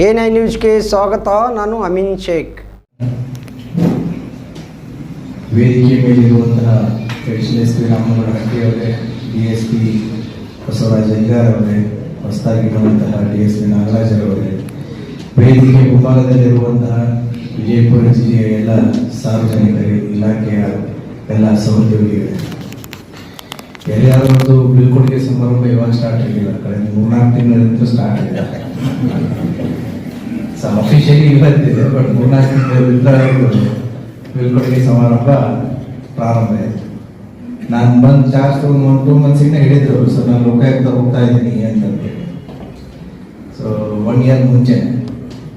A nine ನ್ಯೂಸ್ಗೆ ಸ್ವಾಗತ, ನಾನು ಅಮೀನ್ ಶೇಖ್. ವೇದಿಕೆ ಮೇಲಿರುವಂತಹ ಎಸ್ ಪಿ ರಾಮನಗರ ಹಟ್ಟಿ ಅವರೇ D S P Basavaraj Ayyagar ಅವರೇ, ಹೊಸದಾಗಿ ಬಂದಂತಹ ಡಿ ಎಸ್ ಪಿ ನಾಗರಾಜರವರೇ ವೇದಿಕೆ ಮುಂಭಾಗದಲ್ಲಿರುವಂತಹ ವಿಜಯಪುರ ಜಿಲ್ಲೆಯ ಎಲ್ಲ ಸಾರ್ವಜನಿಕರು ಇಲಾಖೆಯ ಎಲ್ಲ ಸಹೋದ್ಯೋಗಿಗಳೇ. ಎಲ್ಲಾರದ್ದು ಬೀಳ್ಕೊಡುಗೆ ಸಮಾರಂಭ ಇವಾಗ ಸ್ಟಾರ್ಟ್ ಆಗಿಲ್ಲ, ಕಳೆದ ಮೂರ್ನಾಲ್ಕು ತಿಂಗಳಿಂದ ಸ್ಟಾರ್ಟ್ ಆಗಿದೆ ಸೊ ಅಫಿಷಿಯಲಿ ಇವತ್ತಿದೆ ಬಟ್ ಮೂರ್ನಾಲ್ಕು ತಿಂಗಳಿಂದ ಬೀಳ್ಕೊಡುಗೆ ಸಮಾರಂಭ ಪ್ರಾರಂಭ ಆಯಿತು. ನಾನು ಬಂದು ಜಾಸ್ತಿ ಒಂದು ಒನ್ ಟೂ ಮಂತ್ಸಿಂದ ಹಿಡಿದ್ರು ಸೊ ನಾನು ಲೋಕಾಯುಕ್ತ ಹೋಗ್ತಾ ಇದ್ದೀನಿ ಅಂತಂದು. ಸೊ ಒನ್ ಇಯರ್ ಮುಂಚೆ.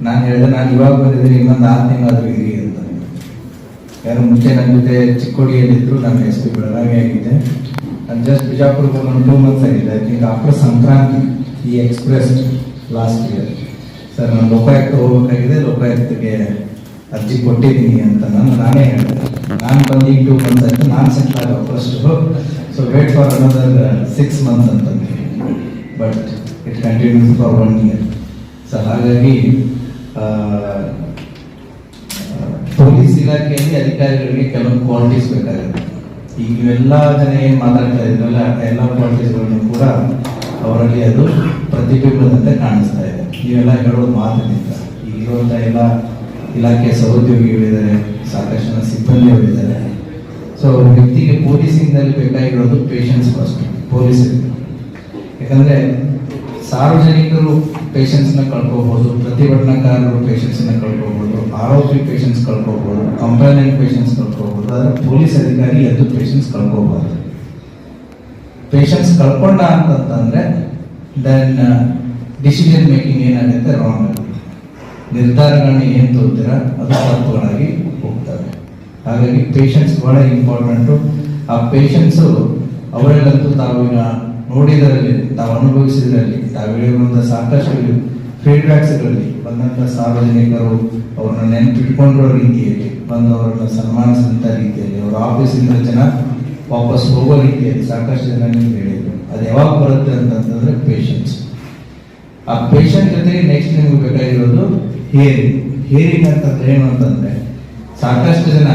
ನಾನು ಹೇಳಿದೆ, ನಾನು ಇವಾಗ ಬಂದಿದ್ದೀನಿ, ಇನ್ನೊಂದು ಆರು ತಿಂಗಳಾದ್ರೂ ಇರಿ ಅಂತ. ಯಾರು ಮುಂಚೆ ನನ್ನ ಜೊತೆ ಚಿಕ್ಕೋಡಿಯಲ್ಲಿದ್ದರು ನಾನು ಎಸ್ ಪಿ ಬೆಳಗಾವಿ ಆಗಿದ್ದೆ ನಾನು ಜಸ್ಟ್ ಬಿಜಾಪುರಕ್ಕೆ ಒಂದು ಟೂ ಮಂತ್ಸ್ ಆಗಿದೆ. ಐ ಥಿಂಕ್ ಆಫ್ಟರ್ ಸಂಕ್ರಾಂತಿ, ಈ ಎಕ್ಸ್ಪ್ರೆಸ್ ಲಾಸ್ಟ್ ಇಯರ್ ಸರ್, ನಾನು ಲೋಕಾಯುಕ್ತ ಹೋಗ್ಬೇಕಾಗಿದೆ, ಲೋಕಾಯುಕ್ತಗೆ ಅರ್ಜಿ ಕೊಟ್ಟಿದ್ದೀನಿ ಅಂತ ನಾನು ನಾನೇ ಹೇಳಿದೆ. ನಾನು ಬಂದು ಈಗ ಟೂ ಮಂತ್ಸ್ ಆಯಿತು, ನಾನು ಸೆಟ್ಲ್ ಆಗೋ first so wait for another six months ಅಂತ but it continues for one year so ಹಾಗಾಗಿ ಪೊಲೀಸ್ ಇಲಾಖೆಯಲ್ಲಿ ಅಧಿಕಾರಿಗಳಿಗೆ ಕೆಲವೊಂದು ಕ್ವಾಲಿಟೀಸ್ ಬೇಕಾಗುತ್ತೆ. ಈಗ ಎಲ್ಲ ಜನ ಏನು ಮಾತಾಡ್ತಾ ಇದ್ರಲ್ಲ ಎಲ್ಲ ಕ್ವಾಲಿಟೀಸ್ಗಳನ್ನು ಕೂಡ ಅವರಲ್ಲಿ ಅದು ಪ್ರತಿಬಿಂಬದಂತೆ ಕಾಣಿಸ್ತಾ ಇದೆ. ನೀವೆಲ್ಲ ಹೇಳೋದು ಮಾತಿನಿಂದ. ಈಗ ಇರುವಂಥ ಎಲ್ಲ ಇಲಾಖೆಯ ಸಹೋದ್ಯೋಗಿಗಳಿದ್ದಾರೆ, ಸಾಕಷ್ಟು ಜನ ಸಿಬ್ಬಂದಿಗಳಿದ್ದಾರೆ ಸೊ ವ್ಯಕ್ತಿಗೆ ಪೊಲೀಸಿಂಗ್ನಲ್ಲಿ ಬೇಕಾಗಿರೋದು ಪೇಷನ್ಸ್ ಫಸ್ಟ್ ಪೊಲೀಸರಿಗೆ ಯಾಕಂದ್ರೆ ಸಾರ್ವಜನಿಕರು ಪೇಷನ್ಸ್ನ ಕಳ್ಕೋಬಹುದು ಪ್ರತಿಭಟನಾಕಾರರು ಪೇಷನ್ಸ್ನ ಕಳ್ಕೋಬಹುದು ಆರೋಪಿ ಪೇಷನ್ಸ್ ಕಳ್ಕೋಬಹುದು ಕಂಪ್ಲೇನೆಂಟ್ ಪೇಷನ್ಸ್ ಕಳ್ಕೋಬಹುದು ಆದರೆ ಪೊಲೀಸ್ ಅಧಿಕಾರಿ ಎದ್ದು ಪೇಷನ್ಸ್ ಕಳ್ಕೋಬಾರ್ದು. ಪೇಷನ್ಸ್ ಕಳ್ಕೊಂಡ ಅಂತಂದ್ರೆ ದೆನ್ ಡಿಸಿಷನ್ ಮೇಕಿಂಗ್ ಏನಾಗುತ್ತೆ? ರಾಂಗ್ ಆಗುತ್ತೆ ನಿರ್ಧಾರಗಳನ್ನ ಏನು ತೋರ್ತೀರಾ? ಅದು ತಪ್ಪುಗಳಾಗಿ ಹೋಗ್ತವೆ. ಹಾಗಾಗಿ ಪೇಷನ್ಸ್ ಬಹಳ ಇಂಪಾರ್ಟೆಂಟು ಆ ಪೇಷನ್ಸು ಅವರಲ್ಲಂತೂ ಈಗ ನೋಡಿದರಲ್ಲಿ, ತಾವು ಅನುಭವಿಸಿದ್ರಲ್ಲಿ, ತಾವು ಹೇಳಿರುವಂಥ ಸಾಕಷ್ಟು ಫೀಡ್ಬ್ಯಾಕ್ಸ್ಗಳಲ್ಲಿ ಬಂದಂಥ ಸಾರ್ವಜನಿಕರು ಅವ್ರನ್ನ ನೆನಪಿಟ್ಕೊಂಡಿರೋ ರೀತಿಯಲ್ಲಿ, ಬಂದು ಅವರನ್ನ ಸನ್ಮಾನಿಸಿದಂಥ ರೀತಿಯಲ್ಲಿ, ಅವ್ರ ಆಫೀಸಿಂದ ಜನ ವಾಪಸ್ ಹೋಗೋ ರೀತಿಯಲ್ಲಿ ಸಾಕಷ್ಟು ಜನ ನಿಮ್ಗೆ ಹೇಳಿದರು. ಅದು ಯಾವಾಗ ಬರುತ್ತೆ ಅಂತಂದ್ರೆ ಪೇಷನ್ಸ್ ಆ ಪೇಷಂಟ್ ಜೊತೆಗೆ ನೆಕ್ಸ್ಟ್ ನಿಮ್ಗೆ ಬೇಕಾಗಿರೋದು ಹಿಯರಿಂಗ್ ಹಿಯರಿಂಗ್ ಅಂತಂದ್ರೆ ಏನು ಅಂತಂದ್ರೆ ಸಾಕಷ್ಟು ಜನ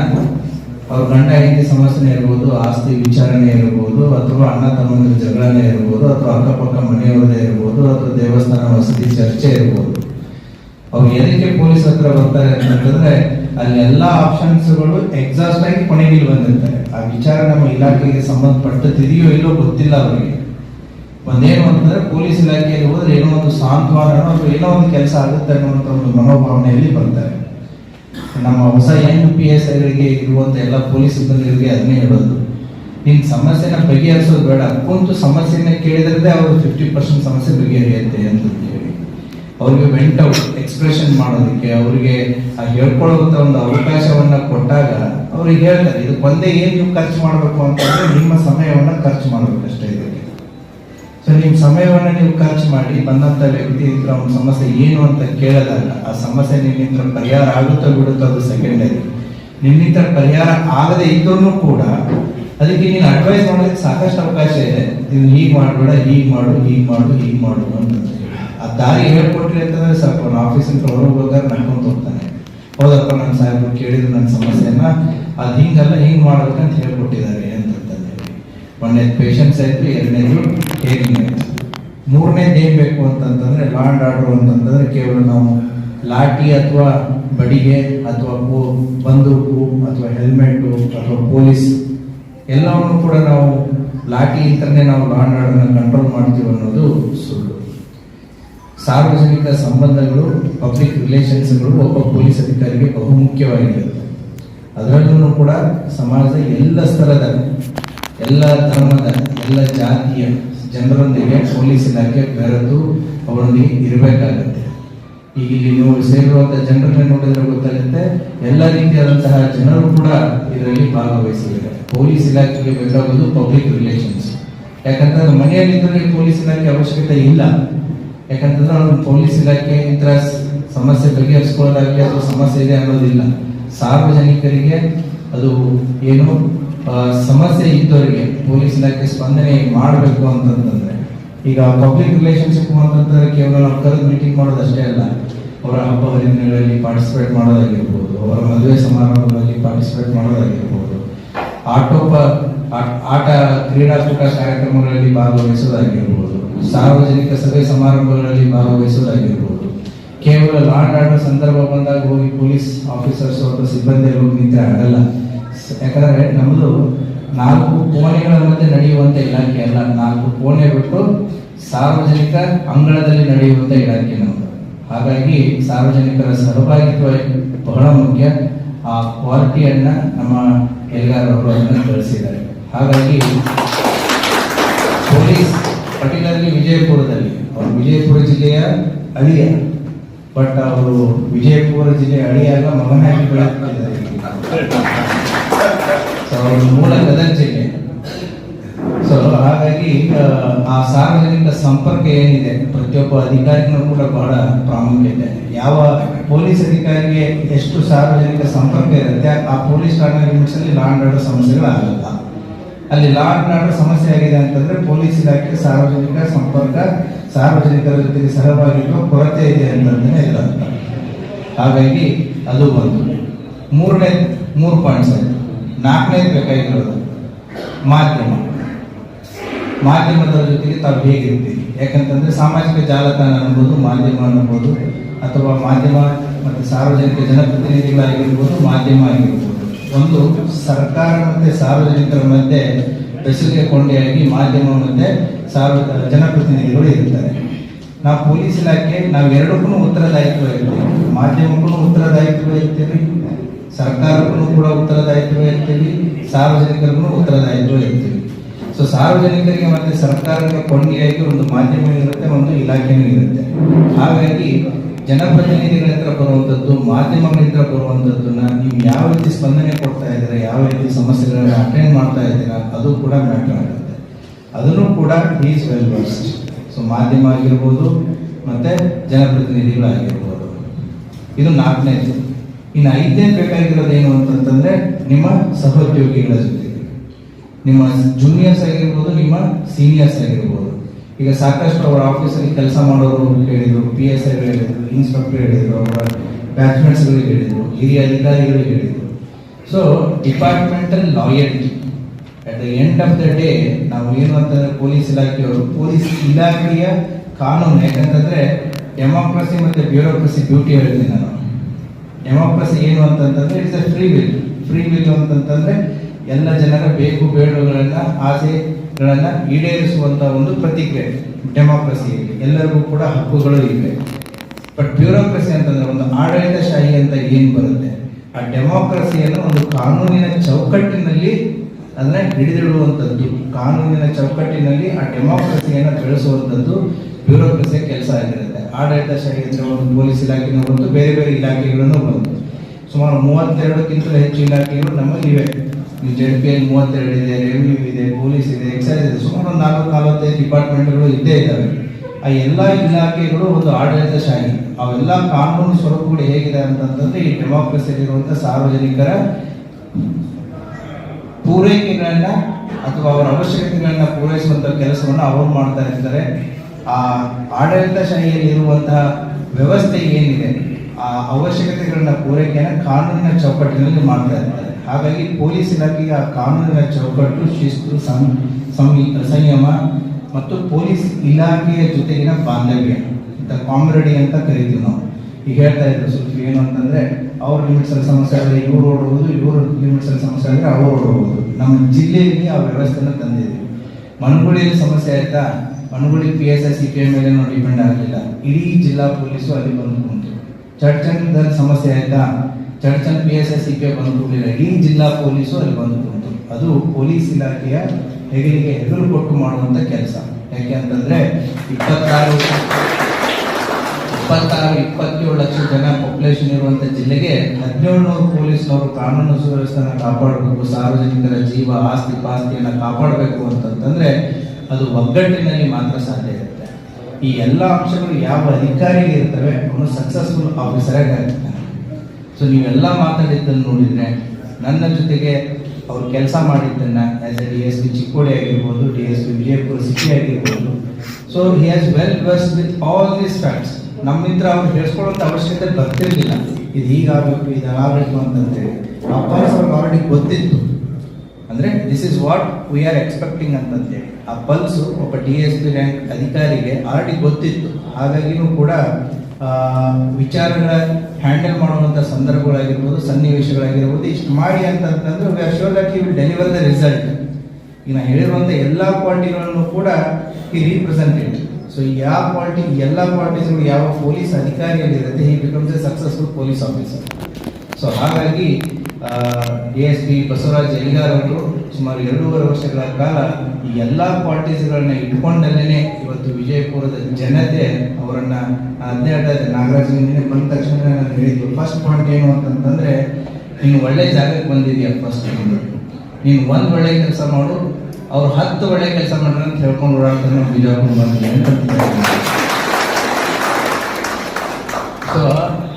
ಅವ್ರ ಗಂಡ ಹೆಂಡತಿ ಸಮಸ್ಯೆ ಇರ್ಬೋದು, ಆಸ್ತಿ ವಿಚಾರಣೆ ಇರ್ಬೋದು, ಅಥವಾ ಅಣ್ಣ ತಮ್ಮಂದಿರ ಜಗಳನೇ ಇರ್ಬೋದು, ಅಥವಾ ಅಕ್ಕಪಕ್ಕ ಮನೆಯವರದೇ ಇರ್ಬೋದು, ಅಥವಾ ದೇವಸ್ಥಾನ ವಸತಿ ಚರ್ಚೆ ಇರ್ಬೋದು. ಅವ್ರು ಎದಕ್ಕೆ ಪೊಲೀಸ್ ಹತ್ರ ಬರ್ತಾರೆ ಅಂತಂದ್ರೆ ಅಲ್ಲಿ ಎಲ್ಲಾ ಆಪ್ಷನ್ಸ್ಗಳು ಎಕ್ಸಾಸ್ಟ್ ಆಗಿ ಕೊನೆಗೆ ಬಂದಿರ್ತಾರೆ. ಆ ವಿಚಾರ ನಮ್ಮ ಇಲಾಖೆಗೆ ಸಂಬಂಧಪಟ್ಟದಿದೆಯೋ ಇಲ್ಲೋ ಗೊತ್ತಿಲ್ಲ ಅವರಿಗೆ. ಒಂದೇನು ಅಂತಂದ್ರೆ ಪೊಲೀಸ್ ಇಲಾಖೆಯಲ್ಲಿ ಹೋದ್ರೆ ಏನೋ ಒಂದು ಸಾಂತ್ವನ ಅಥವಾ ಏನೋ ಒಂದು ಕೆಲಸ ಆಗುತ್ತೆ ಅನ್ನುವಂಥ ಒಂದು ಮನೋಭಾವನೆಯಲ್ಲಿ ಬರ್ತಾರೆ. ನಮ್ಮ ಹೊಸ ಎನ್ ಪಿ ಎಸ್ ಐಗಳಿಗೆ ಇರುವಂತ ಎಲ್ಲ ಪೊಲೀಸ್ ಸಿಬ್ಬಂದಿಗಳಿಗೆ ಅದನ್ನೇ ಹೇಳೋದು ನಿನ್ ಸಮಸ್ಯೆನ ಬಗೆಹರಿಸೋದು ಬೇಡ, ಕುಂತು ಸಮಸ್ಯೆನ ಕೇಳಿದ್ರೆ ಅವರು ಫಿಫ್ಟಿ ಪರ್ಸೆಂಟ್ ಸಮಸ್ಯೆ ಬಗೆಹರಿಯುತ್ತೆ ಅಂತ ಹೇಳಿ. ಅವ್ರಿಗೆ ವೆಂಟ್ ಔಟ್, ಎಕ್ಸ್ಪ್ರೆಷನ್ ಮಾಡೋದಕ್ಕೆ, ಅವರಿಗೆ ಆ ಹೇಳ್ಕೊಳ್ಳುವಂತ ಒಂದು ಅವಕಾಶವನ್ನ ಕೊಟ್ಟಾಗ ಅವ್ರಿಗೆ ಹೇಳ್ತಾರೆ ಇದು ಒಂದೇ ಏನು ನೀವು ಖರ್ಚು ಮಾಡಬೇಕು? ಅಂತಂದ್ರೆ ನಿಮ್ಮ ಸಮಯವನ್ನ ಖರ್ಚು ಮಾಡಬೇಕು ಅಷ್ಟೇ ಇದಕ್ಕೆ ಸೊ ನಿಮ್ಮ ಸಮಯವನ್ನ ನೀವು ಖರ್ಚು ಮಾಡಿ ಬಂದಂತ ವ್ಯಕ್ತಿ ಹತ್ರ ಒಂದು ಸಮಸ್ಯೆ ಏನು ಅಂತ ಕೇಳಿದಾಗ ಆ ಸಮಸ್ಯೆ ನಿನ್ನಿಂದ ಪರಿಹಾರ ಆಗುತ್ತೋ ಬಿಡುತ್ತೋ ಅದು ಸೆಕೆಂಡರಿ ನಿನ್ನಿಂದ ಪರಿಹಾರ ಆಗದೆ ಇದ್ರೂ ಕೂಡ ಅದಕ್ಕೆ ನೀನು ಅಡ್ವೈಸ್ ಮಾಡೋದಕ್ಕೆ ಸಾಕಷ್ಟು ಅವಕಾಶ ಇದೆ. ನೀನು ಹೀಗೆ ಮಾಡಬೇಡ, ಹೀಗೆ ಮಾಡು ಹೀಗೆ ಮಾಡು ಹೀಗೆ ಮಾಡು ಅಂತ ಆ ದಾರಿ ಹೇಳ್ಕೊಟ್ರಿ ಅಂತಂದ್ರೆ ಸಾಕು ಅವ್ನ ಆಫೀಸಿಂದ ಹೋದಾಗ ನಡ್ಕೊಂಡು ಹೋಗ್ತಾನೆ. ಹೌದಪ್ಪ ನನ್ನ ಸಾಹೇಬರು ಕೇಳಿದ್ರು ನನ್ನ ಸಮಸ್ಯೆನ. ಅದು ಹಿಂಗಲ್ಲ, ಹಿಂಗೆ ಮಾಡ್ಬೇಕಂತ ಹೇಳ್ಕೊಟ್ಟಿದ್ದಾರೆ ಅಂತ ಒಂದನೇದು ಪೇಷನ್ಸ್ ಸೈಟ್ ಎರಡನೇದು ಟೇಕಿಂಗ್ ಆಯಿತು. ಮೂರನೇದು ಏನು ಬೇಕು ಅಂತಂತಂದರೆ ಲಾ ಅಂಡ್ ಆರ್ಡರ್ ಅಂತಂತಂದರೆ ಕೇವಲ ನಾವು ಲಾಠಿ ಅಥವಾ ಬಡಿಗೆ ಅಥವಾ ಬಂದೂಕು ಅಥವಾ ಹೆಲ್ಮೆಟ್ಟು ಅಥವಾ ಪೊಲೀಸ್ ಎಲ್ಲವನ್ನು ಕೂಡ ನಾವು ಲಾಠಿ ಇಂತನೇ ನಾವು ಲಾ ಅಂಡ್ ಆರ್ಡರ್ನ ಕಂಟ್ರೋಲ್ ಮಾಡ್ತೀವಿ ಅನ್ನೋದು ಸುಳ್ಳು. ಸಾರ್ವಜನಿಕ ಸಂಬಂಧಗಳು ಪಬ್ಲಿಕ್ ರಿಲೇಷನ್ಸ್ಗಳು ಒಬ್ಬ ಪೊಲೀಸ್ ಅಧಿಕಾರಿಗೆ ಬಹುಮುಖ್ಯವಾಗಿರುತ್ತೆ. ಅದರಲ್ಲೂ ಕೂಡ ಸಮಾಜದ ಎಲ್ಲ ಸ್ತರದ ಎಲ್ಲ ಧರ್ಮದ, ಎಲ್ಲ ಜಾತಿಯ ಜನರೊಂದಿಗೆ ಪೊಲೀಸ್ ಇಲಾಖೆ ಬೆರೆತು ಅವರೊಂದಿಗೆ ಇರಬೇಕಾಗುತ್ತೆ. ಈಗ ಇಲ್ಲಿ ನೀವು ಸೇರಿರುವಂತಹ ಜನರನ್ನ ನೋಡಿದ್ರೆ ಗೊತ್ತಾಗುತ್ತೆ, ಎಲ್ಲ ರೀತಿಯಾದಂತಹ ಜನರು ಕೂಡ ಇದರಲ್ಲಿ ಭಾಗವಹಿಸಿದ್ದಾರೆ. ಪೊಲೀಸ್ ಇಲಾಖೆಗೆ ಬೇಕಾಗುವುದು ಪಬ್ಲಿಕ್ ರಿಲೇಷನ್ಸ್ ಯಾಕಂತಂದ್ರೆ ಮನೆಯಲ್ಲಿದ್ದರೆ ಪೊಲೀಸ್ ಇಲಾಖೆ ಅವಶ್ಯಕತೆ ಇಲ್ಲ. ಯಾಕಂತಂದ್ರೆ ಅವ್ರ ಪೊಲೀಸ್ ಇಲಾಖೆ ಸಮಸ್ಯೆ ಬಗೆಹರಿಸ್ಕೊಳ್ಳೋದಾಗಲಿ ಅಥವಾ ಸಮಸ್ಯೆ ಇದೆ ಅನ್ನೋದಿಲ್ಲ. ಸಾರ್ವಜನಿಕರಿಗೆ ಅದು ಏನು ಸಮಸ್ಯೆ ಇದ್ದವರಿಗೆ ಪೊಲೀಸ್ ಇಲಾಖೆ ಸ್ಪಂದನೆ ಮಾಡಬೇಕು ಅಂತಂತಂದ್ರೆ, ಈಗ ಪಬ್ಲಿಕ್ ರಿಲೇಷನ್ಶಿಪ್ ಅಂತಂದ್ರೆ ಕೇವಲ ನಾವು ಕರೆದು ಮೀಟಿಂಗ್ ಮಾಡೋದಷ್ಟೇ ಅಲ್ಲ, ಅವರ ಹಬ್ಬ ಹರಿದಿನಗಳಲ್ಲಿ ಪಾರ್ಟಿಸಿಪೇಟ್ ಮಾಡೋದಾಗಿರ್ಬೋದು, ಅವರ ಮದುವೆ ಸಮಾರಂಭಗಳಲ್ಲಿ ಪಾರ್ಟಿಸಿಪೇಟ್ ಮಾಡೋದಾಗಿರ್ಬೋದು, ಆಟೋಪ ಆಟ ಕ್ರೀಡಾಕೂಟ ಕಾರ್ಯಕ್ರಮಗಳಲ್ಲಿ ಭಾಗವಹಿಸೋದಾಗಿರ್ಬೋದು, ಸಾರ್ವಜನಿಕ ಸಭೆ ಸಮಾರಂಭಗಳಲ್ಲಿ ಭಾಗವಹಿಸೋದಾಗಿರ್ಬೋದು ಕೇವಲ ಲಾ ಅಂಡ್ ಆರ್ಡರ್ ಸಂದರ್ಭ ಬಂದಾಗ ಹೋಗಿ ಪೊಲೀಸ್ ಆಫೀಸರ್ಸ್ ಅಥವಾ ಸಿಬ್ಬಂದಿ ಹೋಗಿ ನಿಂತರೆ ಆಗಲ್ಲ. ಯಾಕಂದ್ರೆ ನಮ್ಮದು ನಾಲ್ಕು ಕೋಣೆಗಳ ಮಧ್ಯೆ ನಡೆಯುವಂಥ ಇಲಾಖೆ ಅಲ್ಲ. ನಾಲ್ಕು ಕೋಣೆ ಬಿಟ್ಟು ಸಾರ್ವಜನಿಕ ಅಂಗಳದಲ್ಲಿ ನಡೆಯುವಂಥ ಇಲಾಖೆ ನಮ್ಮದು ಹಾಗಾಗಿ ಸಾರ್ವಜನಿಕರ ಸಹಭಾಗಿತ್ವ ಬಹಳ ಮುಖ್ಯ. ಆ ಕ್ವಾಲಿಟಿಯನ್ನು ನಮ್ಮ ಎಲ್ಗಾರವರು ಅದನ್ನು ಕಳಿಸಿದ್ದಾರೆ ಹಾಗಾಗಿ ಪೊಲೀಸ್ ಪರ್ಟಿಕ್ಯುಲರ್ಲಿ ವಿಜಯಪುರದಲ್ಲಿ, ಅವರು ವಿಜಯಪುರ ಜಿಲ್ಲೆಯ ಅಳಿಯ. ಬಟ್ ಅವರು ವಿಜಯಪುರ ಜಿಲ್ಲೆ ಅಡಿಯಾಗ ಮಗನಾಗಿ ಅವರು ಮೂಲ ಗದಗ ಜಿಲ್ಲೆ ಸೊ ಹಾಗಾಗಿ ಆ, ಸಾರ್ವಜನಿಕ ಸಂಪರ್ಕ ಏನಿದೆ ಪ್ರತಿಯೊಬ್ಬ ಅಧಿಕಾರಿಗೂ ಕೂಡ ಬಹಳ ಪ್ರಾಮುಖ್ಯತೆ ಯಾವ ಪೊಲೀಸ್ ಅಧಿಕಾರಿಗೆ ಎಷ್ಟು ಸಾರ್ವಜನಿಕ ಸಂಪರ್ಕ ಇರುತ್ತೆ ಆ ಪೊಲೀಸ್ ಠಾಣಾ ಲಾ ಅಂಡ್ ಆರ್ಡರ್ ಸಮಸ್ಯೆಗಳಾಗಲ್ಲ ಅಲ್ಲಿ ಲಾ ಅಂಡ್ ಆರ್ಡರ್ ಸಮಸ್ಯೆ ಆಗಿದೆ ಅಂತಂದ್ರೆ ಪೊಲೀಸ್ ಇಲಾಖೆ ಸಾರ್ವಜನಿಕ ಸಂಪರ್ಕ, ಸಾರ್ವಜನಿಕರ ಜೊತೆಗೆ ಸಹಭಾಗಿತ್ವ, ಕೊರತೆ ಇದೆ ಅಂತಂದೇ ಇಲ್ಲ ಹಾಗಾಗಿ ಅದು ಬಂತು ಮೂರನೇ, ಮೂರು ಪಾಯಿಂಟ್ಸ್ ಆಯ್ತು. ನಾಲ್ಕನೇ ಬೇಕಾಗಿರೋದು ಮಾಧ್ಯಮ. ಮಾಧ್ಯಮದ ಜೊತೆಗೆ ತಾವು ಹೇಗಿರ್ತೀವಿ ಯಾಕಂತಂದ್ರೆ ಸಾಮಾಜಿಕ ಜಾಲತಾಣ ಅನ್ಬೋದು ಮಾಧ್ಯಮ ಅನ್ಬೋದು ಅಥವಾ ಮಾಧ್ಯಮ ಮತ್ತು ಸಾರ್ವಜನಿಕ ಜನಪ್ರತಿನಿಧಿಗಳಾಗಿರ್ಬೋದು ಮಾಧ್ಯಮ ಆಗಿರ್ಬೋದು. ಒಂದು ಸರ್ಕಾರ ಮತ್ತೆ ಸಾರ್ವಜನಿಕರ ಮಧ್ಯೆ ಬೆಸುಗೆ ಕೊಂಡಿಯಾಗಿ ಮಾಧ್ಯಮ ಮತ್ತೆ ಸಾರ್ವ, ಜನಪ್ರತಿನಿಧಿಗಳು ಇರುತ್ತಾರೆ. ನಾವು ಪೊಲೀಸ್ ಇಲಾಖೆ ನಾವು ಎರಡಕ್ಕೂ ಉತ್ತರದಾಯಿತ್ವ ಇರ್ತೀವಿ. ಮಾಧ್ಯಮಕ್ಕೂ ಉತ್ತರದಾಯಿತ್ವ ಇರ್ತೀವಿ. ಸರ್ಕಾರಕ್ಕೂ ಕೂಡ ಉತ್ತರದಾಯಿತ್ವ ಇರ್ತೀವಿ. ಸಾರ್ವಜನಿಕರಿಗೂ ಉತ್ತರದಾಯಿತ್ವ ಇರ್ತೀವಿ. ಸೊ ಸಾರ್ವಜನಿಕರಿಗೆ ಮತ್ತೆ ಸರ್ಕಾರಕ್ಕೆ ಕೊಂಡಿಯಾಗಿ ಒಂದು ಮಾಧ್ಯಮ ಇರುತ್ತೆ, ಒಂದು ಇಲಾಖೆನೂ ಇರುತ್ತೆ. ಹಾಗಾಗಿ ಜನಪ್ರತಿನಿಧಿಗಳ ಹತ್ರ ಬರುವಂಥದ್ದು ಮಾಧ್ಯಮಗಳ ಹತ್ರ ಬರುವಂಥದ್ದನ್ನ ನೀವು ಯಾವ ರೀತಿ ಸ್ಪಂದನೆ ಕೊಡ್ತಾ ಇದ್ದೀರಾ, ಯಾವ ರೀತಿ ಸಮಸ್ಯೆಗಳನ್ನ ಅಟೆಂಡ್ ಮಾಡ್ತಾ ಇದ್ದೀರಾ, ಅದು ಕೂಡ ಮ್ಯಾಟರ್ ಆಗುತ್ತೆ. ಅದನ್ನು ಕೂಡ ಈಸ್ ವೆಲ್ ವರ್ಸ್ಟ್ ಸೊ ಮಾಧ್ಯಮ ಆಗಿರ್ಬೋದು, ಮತ್ತೆ ಜನಪ್ರತಿನಿಧಿಗಳಾಗಿರ್ಬೋದು ಇದು ನಾಲ್ಕನೇದು ಇನ್ನು ಐದನೇ ಬೇಕಾಗಿರೋದು ಏನು ಅಂತಂತಂದ್ರೆ, ನಿಮ್ಮ ಸಹೋದ್ಯೋಗಿಗಳ ಜೊತೆಗೆ ನಿಮ್ಮ ಜೂನಿಯರ್ಸ್ ಆಗಿರ್ಬೋದು, ನಿಮ್ಮ ಸೀನಿಯರ್ಸ್ ಆಗಿರ್ಬೋದು. ಈಗ ಸಾಕಷ್ಟು ಅವರ ಆಫೀಸಲ್ಲಿ ಕೆಲಸ ಮಾಡೋರು ಹೇಳಿದ್ರು ಪಿ ಎಸ್ ಐ ಹೇಳಿದ್ರು ಇನ್ಸ್ಪೆಕ್ಟರ್ ಹೇಳಿದ್ರು, ಅವರ ಬ್ಯಾಚ್ಮೆಂಟ್ಸ್ಗಳಿಗೆ ಹೇಳಿದರು, ಹಿರಿಯ ಅಧಿಕಾರಿಗಳಿಗೆ ಹೇಳಿದ್ರು. So departmental loyalty at the end of the day ನಾವು ಏನು ಅಂತಂದ್ರೆ ಪೊಲೀಸ್ ಇಲಾಖೆಯವರು, ಪೊಲೀಸ್ ಇಲಾಖೆಯ ಕಾನೂನು ಯಾಕಂತಂದ್ರೆ ಡೆಮೋಕ್ರಸಿ ಮತ್ತೆ ಬ್ಯೂರೋಕ್ರಸಿ ಡ್ಯೂಟಿ ಹೇಳ್ತೀನಿ ನಾನು. ಡೆಮೋಕ್ರಸಿ ಏನು ಅಂತಂತಂದರೆ it's a free will free will ಅಂತಂತಂದರೆ ಎಲ್ಲ ಜನರ ಬೇಕು ಬೇಡುಗಳನ್ನ ಆಸೆಗಳನ್ನ ಈಡೇರಿಸುವಂತ ಒಂದು ಪ್ರತಿಕ್ರಿಯೆ ಡೆಮೋಕ್ರಸಿಯಲ್ಲಿ ಎಲ್ಲರಿಗೂ ಕೂಡ ಹಕ್ಕುಗಳು ಇವೆ. ಬಟ್ ಬ್ಯೂರೋಕ್ರಸಿ ಅಂತಂದ್ರೆ ಒಂದು ಆಡಳಿತ ಆಡಳಿತಶಾಹಿ ಅಂತ ಏನು ಬರುತ್ತೆ? ಆ ಡೆಮೋಕ್ರಸಿಯನ್ನು ಒಂದು ಕಾನೂನಿನ ಚೌಕಟ್ಟಿನಲ್ಲಿ ಅಂದ್ರೆ ಹಿಡಿದಿಡುವಂಥದ್ದು ಕಾನೂನಿನ ಚೌಕಟ್ಟಿನಲ್ಲಿ ಆ ಡೆಮೋಕ್ರಸಿಯನ್ನು ಬೆಳೆಸುವಂಥದ್ದು ಬ್ಯೂರೋಕ್ರಸಿಯ ಕೆಲಸ ಆಗಿರುತ್ತೆ. ಆಡಳಿತಶಾಹಿ ಅಂದ್ರೆ ಒಂದು ಪೊಲೀಸ್ ಇಲಾಖೆನೂ ಬಂತು, ಬೇರೆ ಬೇರೆ ಇಲಾಖೆಗಳನ್ನು ಬಂತು. ಸುಮಾರು ಮೂವತ್ತೆರಡಕ್ಕಿಂತಲೂ ಹೆಚ್ಚು ಇಲಾಖೆಗಳು ನಮ್ಮಲ್ಲಿವೆ. ಜೆಡ್ ಪಿ ಎಲ್ ಮೂವತ್ತೆರಡು ಇದೆ ರೆವಿನ್ಯೂ ಇದೆ ಪೊಲೀಸ್ ಇದೆ ಎಕ್ಸೈಸ್ ಇದೆ ಸುಮಾರು ಒಂದು ನಾಲ್ಕು ನಲವತ್ತೈದು ಡಿಪಾರ್ಟ್ಮೆಂಟ್ಗಳು ಇದ್ದೇ ಇದ್ದಾವೆ. ಆ ಎಲ್ಲ ಇಲಾಖೆಗಳು ಒಂದು ಆಡಳಿತ ಶಾಹಿ ಅವೆಲ್ಲ ಕಾನೂನು ಸ್ವರೂಪಗಳು ಹೇಗಿದೆ ಅಂತಂತಂದ್ರೆ ಈ ಡೆಮಾಕ್ರಸಿಯಲ್ಲಿರುವಂಥ ಸಾರ್ವಜನಿಕರ ಪೂರೈಕೆಗಳನ್ನ ಅಥವಾ ಅವರ ಅವಶ್ಯಕತೆಗಳನ್ನ ಪೂರೈಸುವಂತ ಕೆಲಸವನ್ನು ಅವರು ಮಾಡ್ತಾ ಇರ್ತಾರೆ. ಆ ಆಡಳಿತಶಾಹಿಯಲ್ಲಿ ಇರುವಂತಹ ವ್ಯವಸ್ಥೆ ಏನಿದೆ, ಆ ಅವಶ್ಯಕತೆಗಳನ್ನ ಪೂರೈಕೆಯನ್ನು ಕಾನೂನಿನ ಚೌಕಟ್ಟಿನಲ್ಲಿ ಮಾಡ್ತಾ ಇರ್ತಾರೆ. ಹಾಗಾಗಿ ಪೊಲೀಸ್ ಇಲಾಖೆಗೆ ಕಾನೂನಿನ ಚೌಕಟ್ಟು, ಶಿಸ್ತು, ಸಂ- ಸಂಯ ಸಂಯಮ ಮತ್ತು ಪೊಲೀಸ್ ಇಲಾಖೆಯ ಜೊತೆಗಿನ ಬಾಂಧವ್ಯ. ಕಾಮ್ರಡಿ ಅಂತ ಕರಿತೀವಿ ನಾವು. ಈಗ ಹೇಳ್ತಾ ಇದ್ರು ಸ್ವಲ್ಪ ಏನು ಅಂತಂದ್ರೆ, ಅವ್ರ ಲಿಮಿಟ್ಸ್ ಅಲ್ಲಿ ಸಮಸ್ಯೆ ಆದರೆ ಇವರು ಓಡಬಹುದು ಇವ್ರ ಲಿಮಿಟ್ಸಲ್ಲಿ ಸಮಸ್ಯೆ ಆದರೆ ಅವ್ರು ಓಡಬಹುದು ನಮ್ಮ ಜಿಲ್ಲೆಯಲ್ಲಿ ಆ ವ್ಯವಸ್ಥೆನ ತಂದಿದ್ದೀವಿ. ಮನಗುಳಿಯಲ್ಲಿ ಸಮಸ್ಯೆ ಆಯ್ತಾ? Managuli P S S C P M ಮೇಲೆ ಡಿಪೆಂಡ್ ಆಗಲಿಲ್ಲ. ಇಡೀ ಜಿಲ್ಲಾ ಪೊಲೀಸು ಅಲ್ಲಿ ಬಂದು ಕುಂತು. ಚಟ್ಚಂಗದಲ್ಲಿ ಸಮಸ್ಯೆ ಆಯ್ತಾ? Chadchan P S S C ಬಂದು ಕೂಡಲಿಲ್ಲ. ಇಡೀ ಜಿಲ್ಲಾ ಪೊಲೀಸು ಅಲ್ಲಿ ಬಂದು ಕೂತು. ಅದು ಪೊಲೀಸ್ ಇಲಾಖೆಯ ಹೆಗಲಿಗೆ ಹೆಗಲು ಕೊಟ್ಟು ಮಾಡುವಂತ ಕೆಲಸ. ಯಾಕೆ ಅಂತಂದ್ರೆ ಇಪ್ಪತ್ತಾರು ಇಪ್ಪತ್ತಾರು, ಇಪ್ಪತ್ತೇಳು ಲಕ್ಷ ಜನ ಪಾಪ್ಯುಲೇಷನ್ ಇರುವಂತ ಜಿಲ್ಲೆಗೆ ಹದಿನೇಳು ನೂರು ಪೊಲೀಸ್ನವರು ಕಾನೂನು ಸುವ್ಯವಸ್ಥೆನ ಕಾಪಾಡಬೇಕು, ಸಾರ್ವಜನಿಕರ ಜೀವ, ಆಸ್ತಿ, ಪಾಸ್ತಿಯನ್ನು ಕಾಪಾಡಬೇಕು ಅಂತಂತಂದರೆ ಅದು ಒಗ್ಗಟ್ಟಿನಲ್ಲಿ ಮಾತ್ರ ಸಾಧ್ಯ ಇರುತ್ತೆ. ಈ ಎಲ್ಲ ಅಂಶಗಳು ಯಾವ ಅಧಿಕಾರಿಗೆ ಇರ್ತವೆ ಅವನು ಸಕ್ಸಸ್ಫುಲ್ ಆಫೀಸರ್ ಆಗಿರ್ತಾನೆ ಸೊ ನೀವೆಲ್ಲ ಮಾತಾಡಿದ್ದನ್ನು ನೋಡಿದ್ರೆ ನನ್ನ ಜೊತೆಗೆ ಅವ್ರು ಕೆಲಸ ಮಾಡಿದ್ದನ್ನ as a D S P Chikkodi ಆಗಿರ್ಬೋದು D S P Vijayapura city ಆಗಿರ್ಬೋದು. So he has well verse with all these facts ನಮ್ಮಿಂದ ಅವ್ರು ಹೇಳ್ಸ್ಕೊಳ್ಳೋಂಥ ಅವಶ್ಯಕತೆ ಬರ್ತಿರ್ಲಿಲ್ಲ. ಇದು ಹೀಗಾಗಬೇಕು, ಇದಾಗಬೇಕು ಅಂತಂತೇಳಿ ಪಲ್ಸ್ ಅವ್ರಿಗೆ ಆಲ್ರೆಡಿ ಗೊತ್ತಿತ್ತು. ಅಂದರೆ this is what we are expecting ಅಂತಂತೇಳಿ ಆ ಪಲ್ಸು ಒಬ್ಬ ಡಿ ಎಸ್ ಪಿ ರ್ಯಾಂಕ್ ಅಧಿಕಾರಿಗೆ ಆಲ್ರೆಡಿ ಗೊತ್ತಿತ್ತು. ಹಾಗಾಗಿನೂ ಕೂಡ ವಿಚಾರಗಳ ಹ್ಯಾಂಡಲ್ ಮಾಡುವಂಥ ಸಂದರ್ಭಗಳಾಗಿರ್ಬೋದು, ಸನ್ನಿವೇಶಗಳಾಗಿರ್ಬೋದು, ಇಷ್ಟು ಮಾಡಿ ಅಂತಂತಂದ್ರೆ we are sure that you will deliver the result ಈಗ ನಾನು ಹೇಳಿರುವಂಥ ಎಲ್ಲ ಕ್ವಾಲಿಟಿಗಳನ್ನು ಕೂಡ ಈ ರೀಪ್ರೆಸೆಂಟೇಟ್ ಸೊ ಯಾವ ಕ್ವಾಲಿಟಿ ಎಲ್ಲ ಕ್ವಾಲಿಟೀಸ್ಗಳು ಯಾವ police ಅಧಿಕಾರಿಯಲ್ಲಿರುತ್ತೆ he becomes a successful police officer so ಹಾಗಾಗಿ A S P Basavaraj Eligar ಅವರು ಸುಮಾರು ಎರಡೂವರೆ ವರ್ಷಗಳ ಕಾಲ ಈ ಎಲ್ಲ ಪಾರ್ಟೀಸ್ಗಳನ್ನ ಇಟ್ಕೊಂಡಲ್ಲೇ ಇವತ್ತು ವಿಜಯಪುರದ ಜನತೆ ಅವರನ್ನ ಹದಿನೆಂಟ ನಾಗರಾಜ್ ಬಂದ ತಕ್ಷಣ ಹೇಳಿದ್ದು ಫಸ್ಟ್ ಪಾಯಿಂಟ್ ಏನು ಅಂತಂತಂದ್ರೆ, ನೀನು ಒಳ್ಳೆ ಜಾಗಕ್ಕೆ ಬಂದಿದೆಯಾ ಫಸ್ಟ್ ನೀನು ಒಂದು ಒಳ್ಳೆ ಕೆಲಸ ಮಾಡು, ಅವ್ರು ಹತ್ತು ಒಳ್ಳೆ ಕೆಲಸ ಮಾಡ್ರಿ ಅಂತ ಹೇಳ್ಕೊಂಡು ನಾವು ಬಿಜಾಪುರ ಬಂದಿದ್ದೀವಿ ಸೊ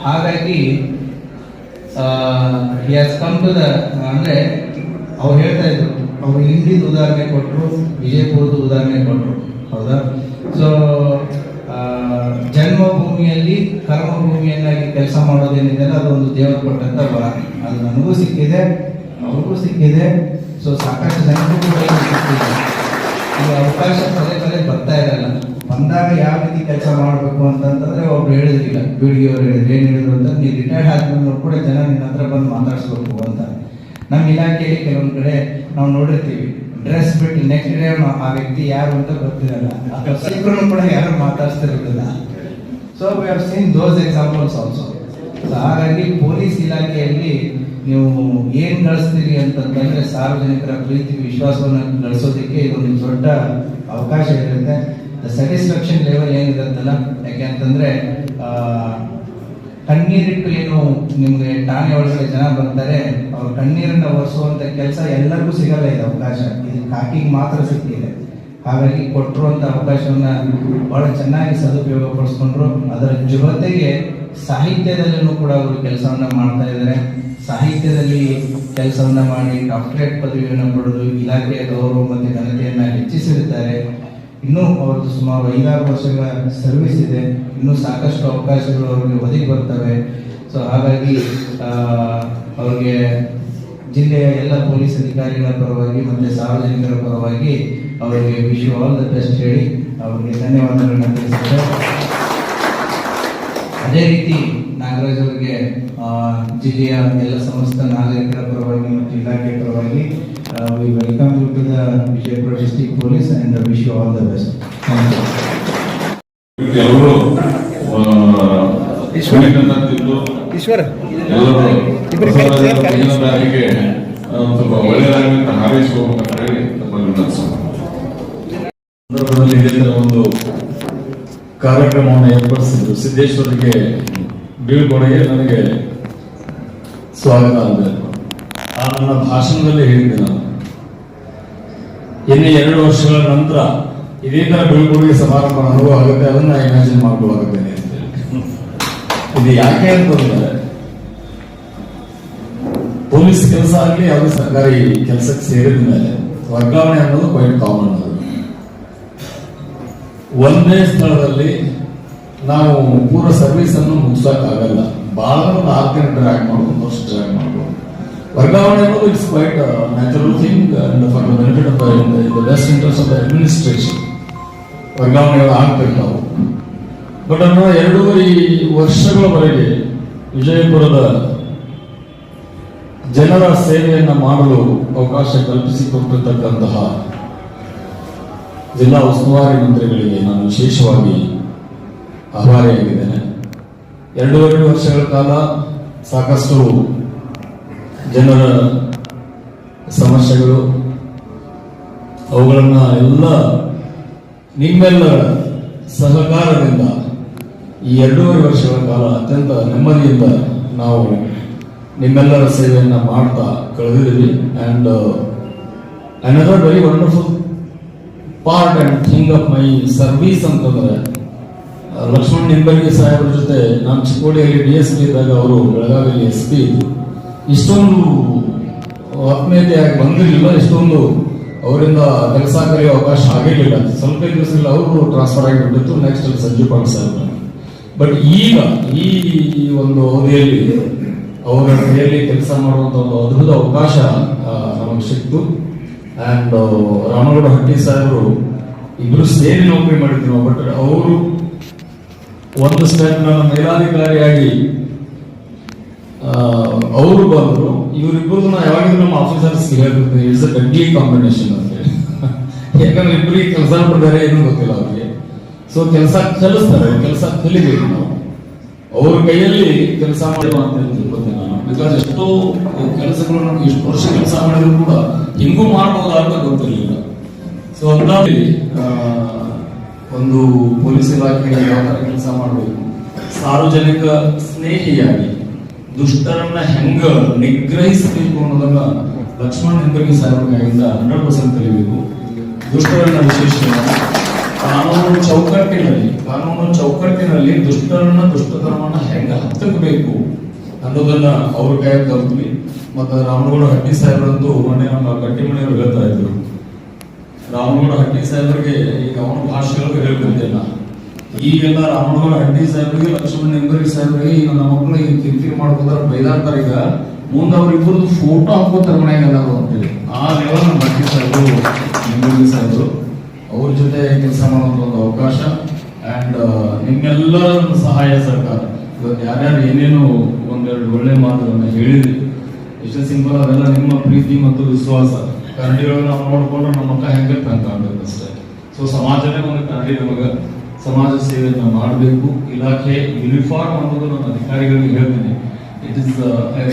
ಹಾಗಾಗಿ he has come to the ಅಂದರೆ, ಅವ್ರು ಹೇಳ್ತಾ ಇದ್ರು, ಅವ್ರು ಇಂಡಿದ ಉದಾಹರಣೆ ಕೊಟ್ಟರು ವಿಜಯಪುರದ ಉದಾಹರಣೆ ಕೊಟ್ಟರು ಹೌದಾ? ಸೊ ಜನ್ಮಭೂಮಿಯಲ್ಲಿ, ಕರ್ಮಭೂಮಿಯನ್ನಾಗಿ ಕೆಲಸ ಮಾಡೋದೇನಿದೆ ಅದೊಂದು ದೇವರು ಕೊಟ್ಟಂತ ವರ. ಅದು ನನಗೂ ಸಿಕ್ಕಿದೆ, ಅವ್ರಿಗೂ ಸಿಕ್ಕಿದೆ. ಸೊ ಸಾಕಷ್ಟು ಜನಕ್ಕೂ ಸಿಕ್ಕಿದೆ. ಈ ಅವಕಾಶ ಪದೇ ಪದೇ ಬರ್ತಾ ಇರಲ್ಲ ಬಂದಾಗ ಯಾವ ರೀತಿ ಕೆಲಸ ಮಾಡಬೇಕು ಅಂತಂದ್ರೆ ಒಬ್ರು ಹೇಳಿದ್ರಿಲ್ಲ ಡಿ ಅವ್ರು ಹೇಳಿದ್ರು, ಏನು ಹೇಳಿದ್ರು ಅಂತ, ನೀವು ರಿಟೈರ್ಡ್ ಆದ್ಮೇಲೆ ಕೂಡ ಜನ ನಿನ್ನ ಹತ್ರ ಬಂದು ಮಾತಾಡಿಸ್ಬೇಕು ಅಂತ. ನಮ್ಮ ಇಲಾಖೆಯಲ್ಲಿ ಕೆಲವೊಂದು ಕಡೆ ನಾವು ನೋಡಿರ್ತೀವಿ ಡ್ರೆಸ್ ಬಿಟ್ಟು ನೆಕ್ಸ್ಟ್ ಡೇ ಆ ವ್ಯಕ್ತಿ ಯಾರು ಅಂತ ಗೊತ್ತಿರಲ್ಲ. ಸಿಕ್ಕರು ಕೂಡ ಯಾರು ಮಾತಾಡಿಸ್ತಿರಲಿಲ್ಲ so we have seen those examples also ಹಾಗಾಗಿ ಪೊಲೀಸ್ ಇಲಾಖೆಯಲ್ಲಿ ನೀವು ಏನು ಗಳಿಸ್ತೀರಿ ಅಂತಂದ್ರೆ ಸಾರ್ವಜನಿಕರ ಪ್ರೀತಿ, ವಿಶ್ವಾಸವನ್ನು ಗಳಿಸೋದಕ್ಕೆ ಇದೊಂದು ದೊಡ್ಡ ಅವಕಾಶ ಇರುತ್ತೆ. ಸ್ಯಾಟಿಸ್ಫ್ಯಾಕ್ಷನ್ ಲೆವೆಲ್ ಏನಿರುತ್ತಲ್ಲ? ಯಾಕೆ ಅಂತಂದ್ರೆ ಕಣ್ಣೀರಿಟ್ಟು ಏನು ನಿಮ್ಗೆ ಠಾಣೆ ಒಳಗಡೆ ಜನ ಬರ್ತಾರೆ, ಅವ್ರ ಕಣ್ಣೀರನ್ನ ಒರೆಸುವಂಥ ಕೆಲಸ ಎಲ್ಲರಿಗೂ ಸಿಗಲ್ಲ ಇದು ಅವಕಾಶ. ಇದು ಕಾಕಿಗೆ ಮಾತ್ರ ಸಿಕ್ಕಿದೆ. ಹಾಗಾಗಿ ಕೊಟ್ಟಿರುವಂತ ಅವಕಾಶವನ್ನ ಬಹಳ ಚೆನ್ನಾಗಿ ಸದುಪಯೋಗ ಪಡಿಸ್ಕೊಂಡ್ರು ಅದರ ಜೊತೆಗೆ ಸಾಹಿತ್ಯದಲ್ಲೂ ಕೂಡ ಅವರು ಕೆಲಸವನ್ನ ಮಾಡ್ತಾ ಇದ್ದಾರೆ ಸಾಹಿತ್ಯದಲ್ಲಿ ಕೆಲಸವನ್ನ ಮಾಡಿ ಡಾಕ್ಟರೇಟ್ ಪದವಿಯನ್ನು ಪಡೆದು ಇಲಾಖೆಯ ಗೌರವ ಮತ್ತು ಘನತೆಯನ್ನ ಹೆಚ್ಚಿಸಿರುತ್ತಾರೆ. ಇನ್ನೂ ಅವ್ರದ್ದು ಸುಮಾರು ಐದಾರು ವರ್ಷಗಳ ಸರ್ವಿಸ್ ಇದೆ. ಇನ್ನೂ ಸಾಕಷ್ಟು ಅವಕಾಶಗಳು ಅವ್ರಿಗೆ ಒದಗಿ ಬರ್ತವೆ. ಸೊ ಹಾಗಾಗಿ ಅವ್ರಿಗೆ ಜಿಲ್ಲೆಯ ಎಲ್ಲ ಪೊಲೀಸ್ ಅಧಿಕಾರಿಗಳ ಪರವಾಗಿ ಮತ್ತು ಸಾರ್ವಜನಿಕರ ಪರವಾಗಿ ಅವರಿಗೆ ವಿಶ್ ಆಲ್ ದ ಬೆಸ್ಟ್ ಹೇಳಿ ಅವರಿಗೆ ಧನ್ಯವಾದಗಳನ್ನು ತಿಳಿಸಿದ್ದಾರೆ ಅದೇ ರೀತಿ ನಾಗರಾಜ್ ಅವರಿಗೆ ಜಿಲ್ಲೆಯ ಎಲ್ಲ ಸಮಸ್ತ ನಾಗರಿಕರ ಪರವಾಗಿ ಮತ್ತು ಇಲಾಖೆ ಪರವಾಗಿ we we welcome you to the district police and wish you you all best best. Thank ಈಶ್ವರ ಸಂದರ್ಭದಲ್ಲಿ ಇದೇ ತರ ಒಂದು ಕಾರ್ಯಕ್ರಮವನ್ನು ಏರ್ಪಡಿಸಿದ್ರು ಸಿದ್ದೇಶ್ವರಿಗೆ ಬೀಳ್ಕೊಡೆಗೆ ನನಗೆ ಸ್ವಾಗತ ಆಗಬೇಕು ಆ ನನ್ನ ಭಾಷಣದಲ್ಲಿ ಹೇಳಿದ್ದೆ ನಾನು ಇನ್ನು ಎರಡು ವರ್ಷಗಳ ನಂತರ ಇದೇ ತರ ಬೀಳ್ಕೊಡುಗೆ ಸಮಾರಂಭ ಅನುಭವ ಆಗುತ್ತೆ, ಅದನ್ನ ಇಮ್ಯಾಜಿನ್ ಮಾಡ್ಕೊಳ್ಳಾಗುತ್ತೇನೆ ಇದು ಯಾಕೆ ಅಂತಂದ್ರೆ ಪೊಲೀಸ್ ಕೆಲಸ ಆಗಲಿ, ಯಾವುದೇ ಸರ್ಕಾರಿ ಕೆಲಸಕ್ಕೆ ಸೇರಿದ ಮೇಲೆ ವರ್ಗಾವಣೆ ಅನ್ನೋದು ಕ್ವೈಟ್ ಕಾಮನ್ ಅದು. ಒಂದೇ ಸ್ಥಳದಲ್ಲಿ ನಾವು ಪೂರ್ವ ಸರ್ವಿಸ್ ಅನ್ನು ಮುಗಿಸೋಕ್ಕಾಗಲ್ಲ. ಬಹಳ ಒಂದು ಆರು ಮಾಡ್ಕೊಂಡು ಮಾಡ್ಬೋದು ವರ್ಗಾವಣೆ ಅನ್ನೋದು it's quite natural thing for the benefit of the best interest of the administration ವರ್ಗಾವಣೆಗಳು ನಾವು ಬಟ್ ಅನ್ನೋ ಎರಡೂವರೆ ವರ್ಷಗಳವರೆಗೆ ವಿಜಯಪುರದ ಜನರ ಸೇವೆಯನ್ನು ಮಾಡಲು ಅವಕಾಶ ಕಲ್ಪಿಸಿಕೊಟ್ಟಿರ್ತಕ್ಕಂತಹ ಜಿಲ್ಲಾ ಉಸ್ತುವಾರಿ ಮಂತ್ರಿಗಳಿಗೆ ನಾನು ವಿಶೇಷವಾಗಿ ಆಭಾರಿಯಾಗಿದ್ದೇನೆ. ಎರಡೂವರೆ ವರ್ಷಗಳ ಕಾಲ ಸಾಕಷ್ಟು ಜನರ ಸಮಸ್ಯೆಗಳು, ಅವುಗಳನ್ನು ಎಲ್ಲ ನಿಮ್ಮೆಲ್ಲರ ಸಹಕಾರದಿಂದ ಈ ಎರಡೂವರೆ ವರ್ಷಗಳ ಕಾಲ ಅತ್ಯಂತ ನೆಮ್ಮದಿಯಿಂದ ನಾವು ನಿಮ್ಮೆಲ್ಲರ ಸೇವೆಯನ್ನು ಮಾಡ್ತಾ ಕಳೆದಿದ್ದೀವಿ. And another very wonderful part and thing of my service ಅಂತಂದರೆ ಲಕ್ಷ್ಮಣ್ ನಿಂಬರ್ಗಿ ಸಾಹೇಬ್ರ ಜೊತೆ ನಾನು ಚಿಕ್ಕೋಡಿಯಲ್ಲಿ ಡಿ ಎಸ್ ಪಿ ಇದ್ದಾಗ ಅವರು ಬೆಳಗಾವಿಯಲ್ಲಿ ಎಸ್ ಪಿ ಇಷ್ಟೊಂದು ಆತ್ಮೀಯತೆಯಾಗಿ ಬಂದಿರಲಿಲ್ಲ, ಇಷ್ಟೊಂದು ಅವರಿಂದ ಕೆಲಸ ಕಲಿಯೋ ಅವಕಾಶ ಆಗಿರಲಿಲ್ಲ. ಸ್ವಲ್ಪ ದಿವಸದಲ್ಲಿ ಅವರು ಟ್ರಾನ್ಸ್ಫರ್ ಆಗಿಬಿಟ್ಟಿತ್ತು. Next Sanjeev Pal sir but ಈಗ ಈ ಒಂದು ಅವಧಿಯಲ್ಲಿ ಅವರ ಕೈಯಲ್ಲಿ ಕೆಲಸ ಮಾಡುವಂತ ಒಂದು ಅದ್ಭುತ ಅವಕಾಶ ನಮಗೆ ಸಿಕ್ತು ಅಂಡ್ ರಾಮಗೌಡ ಹಟ್ಟಿ ಸಾಹೇಬರು ಇಬ್ಬರು ಸೇರಿ ನೌಕರಿ ಮಾಡಿದ್ರು. ಬಟ್ ಅವರು ಒಂದು ಸ್ಟೆಪ್ ಮೇಲಾಧಿಕಾರಿಯಾಗಿ ಅವರು ಬಂದ್ರು ಇವರಿಬ್ಬರು ನಾ ಯಾವಾಗಿದ್ರು ನಮ್ಮ ಆಫೀಸರ್ಸ್ ಹೇಳ್ಬಿಡ್ತೀನಿ ಇಟ್ಸ್ ಅ ಡೆಡ್ಲಿ ಕಾಂಬಿನೇಷನ್ ಅಂತ ಯಾಕಂದ್ರೆ ಇಬ್ಬರಿಗೆ ಕೆಲಸ ಮಾಡಿದ್ದಾರೆ ಏನು ಗೊತ್ತಿಲ್ಲ ಅವ್ರಿಗೆ. ಸೊ ಕೆಲಸ ಕಲಿಸ್ತಾರೆ ಕೆಲಸ ಕಲಿಬೇಕು ನಾವು. ಅವ್ರ ಕೈಯಲ್ಲಿ ಕೆಲಸ ಮಾಡುವ ಅಂತ ತಿಳ್ಕೊತೀನಿ ನಾನು ಬಿಕಾಸ್ ಎಷ್ಟೋ ಕೆಲಸಗಳು ನಮ್ಗೆ ಎಷ್ಟು ವರ್ಷ ಕೆಲಸ ಮಾಡಿದ್ರು ಕೂಡ ಹಿಂಗೂ ಮಾಡ್ಬೋದಾ ಅಂತ ಗೊತ್ತಿರಲಿಲ್ಲ. ಸೊ ಅಂದಾಗಿ ಒಂದು ಪೊಲೀಸ್ ಇಲಾಖೆ ಯಾವ ತರ ಕೆಲಸ ಮಾಡಬೇಕು? ಸಾರ್ವಜನಿಕ ಸ್ನೇಹಿಯಾಗಿ. ದುಷ್ಟರನ್ನ ಹೆಂಗ ನಿಗ್ರಹಿಸಬೇಕು ಅನ್ನೋದನ್ನ ಲಕ್ಷ್ಮಣ ಹೆಂಗಿ ಸಾಹೇಬ್ರ ಕೈಯಿಂದ ಹಂಡ್ರೆಡ್ ಪರ್ಸೆಂಟ್ ಕಲಿಬೇಕು. ದುಷ್ಟರನ್ನ ವಿಶೇಷ ಕಾನೂನು ಚೌಕಟ್ಟಿನಲ್ಲಿ ಕಾನೂನು ಚೌಕಟ್ಟಿನಲ್ಲಿ ದುಷ್ಟರನ್ನ ದುಷ್ಟತನವನ್ನ ಹೆಂಗ ಹತ್ತಬೇಕು ಅನ್ನೋದನ್ನ ಅವ್ರ ಕೈ ಕಲ್ತ್ವಿ ಮತ್ತೆ ರಾಮನಗೌಡ ಹಟ್ಟಿ ಸಾಹೇಬ್ರಂತೂ ಮೊನ್ನೆ ನಮ್ಮ ಗಟ್ಟಿಮಣಿಯವರು ಹೇಳ್ತಾ ಇದ್ರು. ರಾಮನಗೌಡ ಹಟ್ಟಿ ಸಾಹೇಬರಿಗೆ ಈಗ ಅವನ ಭಾಷೆಗಳು ನಾನು ಈಗೆಲ್ಲ ರಾಮಗೌಡ ಹಟ್ಟಿ ಸಾಹೇಬ್ರಿಗೆ ಲಕ್ಷ್ಮಣ ಹೆಂಗರಿ ಸಾಹೇಬ್ರಿಗೆ ಈಗ ನಮ್ಮ ಮಕ್ಕಳು ಈಗ ಕಿರಿಕಿರಿ ಮಾಡ್ಕೋತಾರ ಬೈದಾಡ್ತಾರ ಈಗ. ಮುಂದೆ ಅವ್ರಿಬ್ಬರದ್ದು ಫೋಟೋ ಹಾಕೋತಾರ ಮನೆಯಾಗ ಎಲ್ಲಾರು ಅಂತೇಳಿ ಆ ಲೆವೆಲ್ ನಮ್ಮ ಹಟ್ಟಿ ಸಾಹೇಬರು, ಹೆಂಗರಿ ಸಾಹೇಬರು, ಅವ್ರ ಜೊತೆ ಕೆಲಸ ಮಾಡುವಂತ ಒಂದು ಅವಕಾಶ. ಅಂಡ್ ನಿಮ್ಮೆಲ್ಲರ ಸಹಾಯ ಸರ್ಕಾರ. ಇವತ್ತು ಯಾರ್ಯಾರು ಏನೇನು ಒಂದೆರಡು ಒಳ್ಳೆ ಮಾತುಗಳನ್ನ ಹೇಳಿದ್ರಿ. ಎಷ್ಟು ಸಿಂಪಲ್ ಅದೆಲ್ಲ ನಿಮ್ಮ ಪ್ರೀತಿ ಮತ್ತು ವಿಶ್ವಾಸ. ಕನ್ನಡಿಗಳನ್ನ ನಾವು ನೋಡ್ಕೊಂಡ್ರೆ ನಮ್ಮ ಮಕ್ಕ ಹೆಂಗೆ ಅಂತ ಅಷ್ಟೇ. ಸೊ ಸಮಾಜನೇ ಒಂದು ಕನ್ನಡಿ ನಮಗ. ಸಮಾಜ ಸೇವೆಯನ್ನು ಮಾಡಬೇಕು. ಇಲಾಖೆ ಯೂನಿಫಾರ್ಮ್ ಅನ್ನೋದು ನಾನು ಅಧಿಕಾರಿಗಳಿಗೆ ಹೇಳ್ತೀನಿ. ಇಟ್ ಇಸ್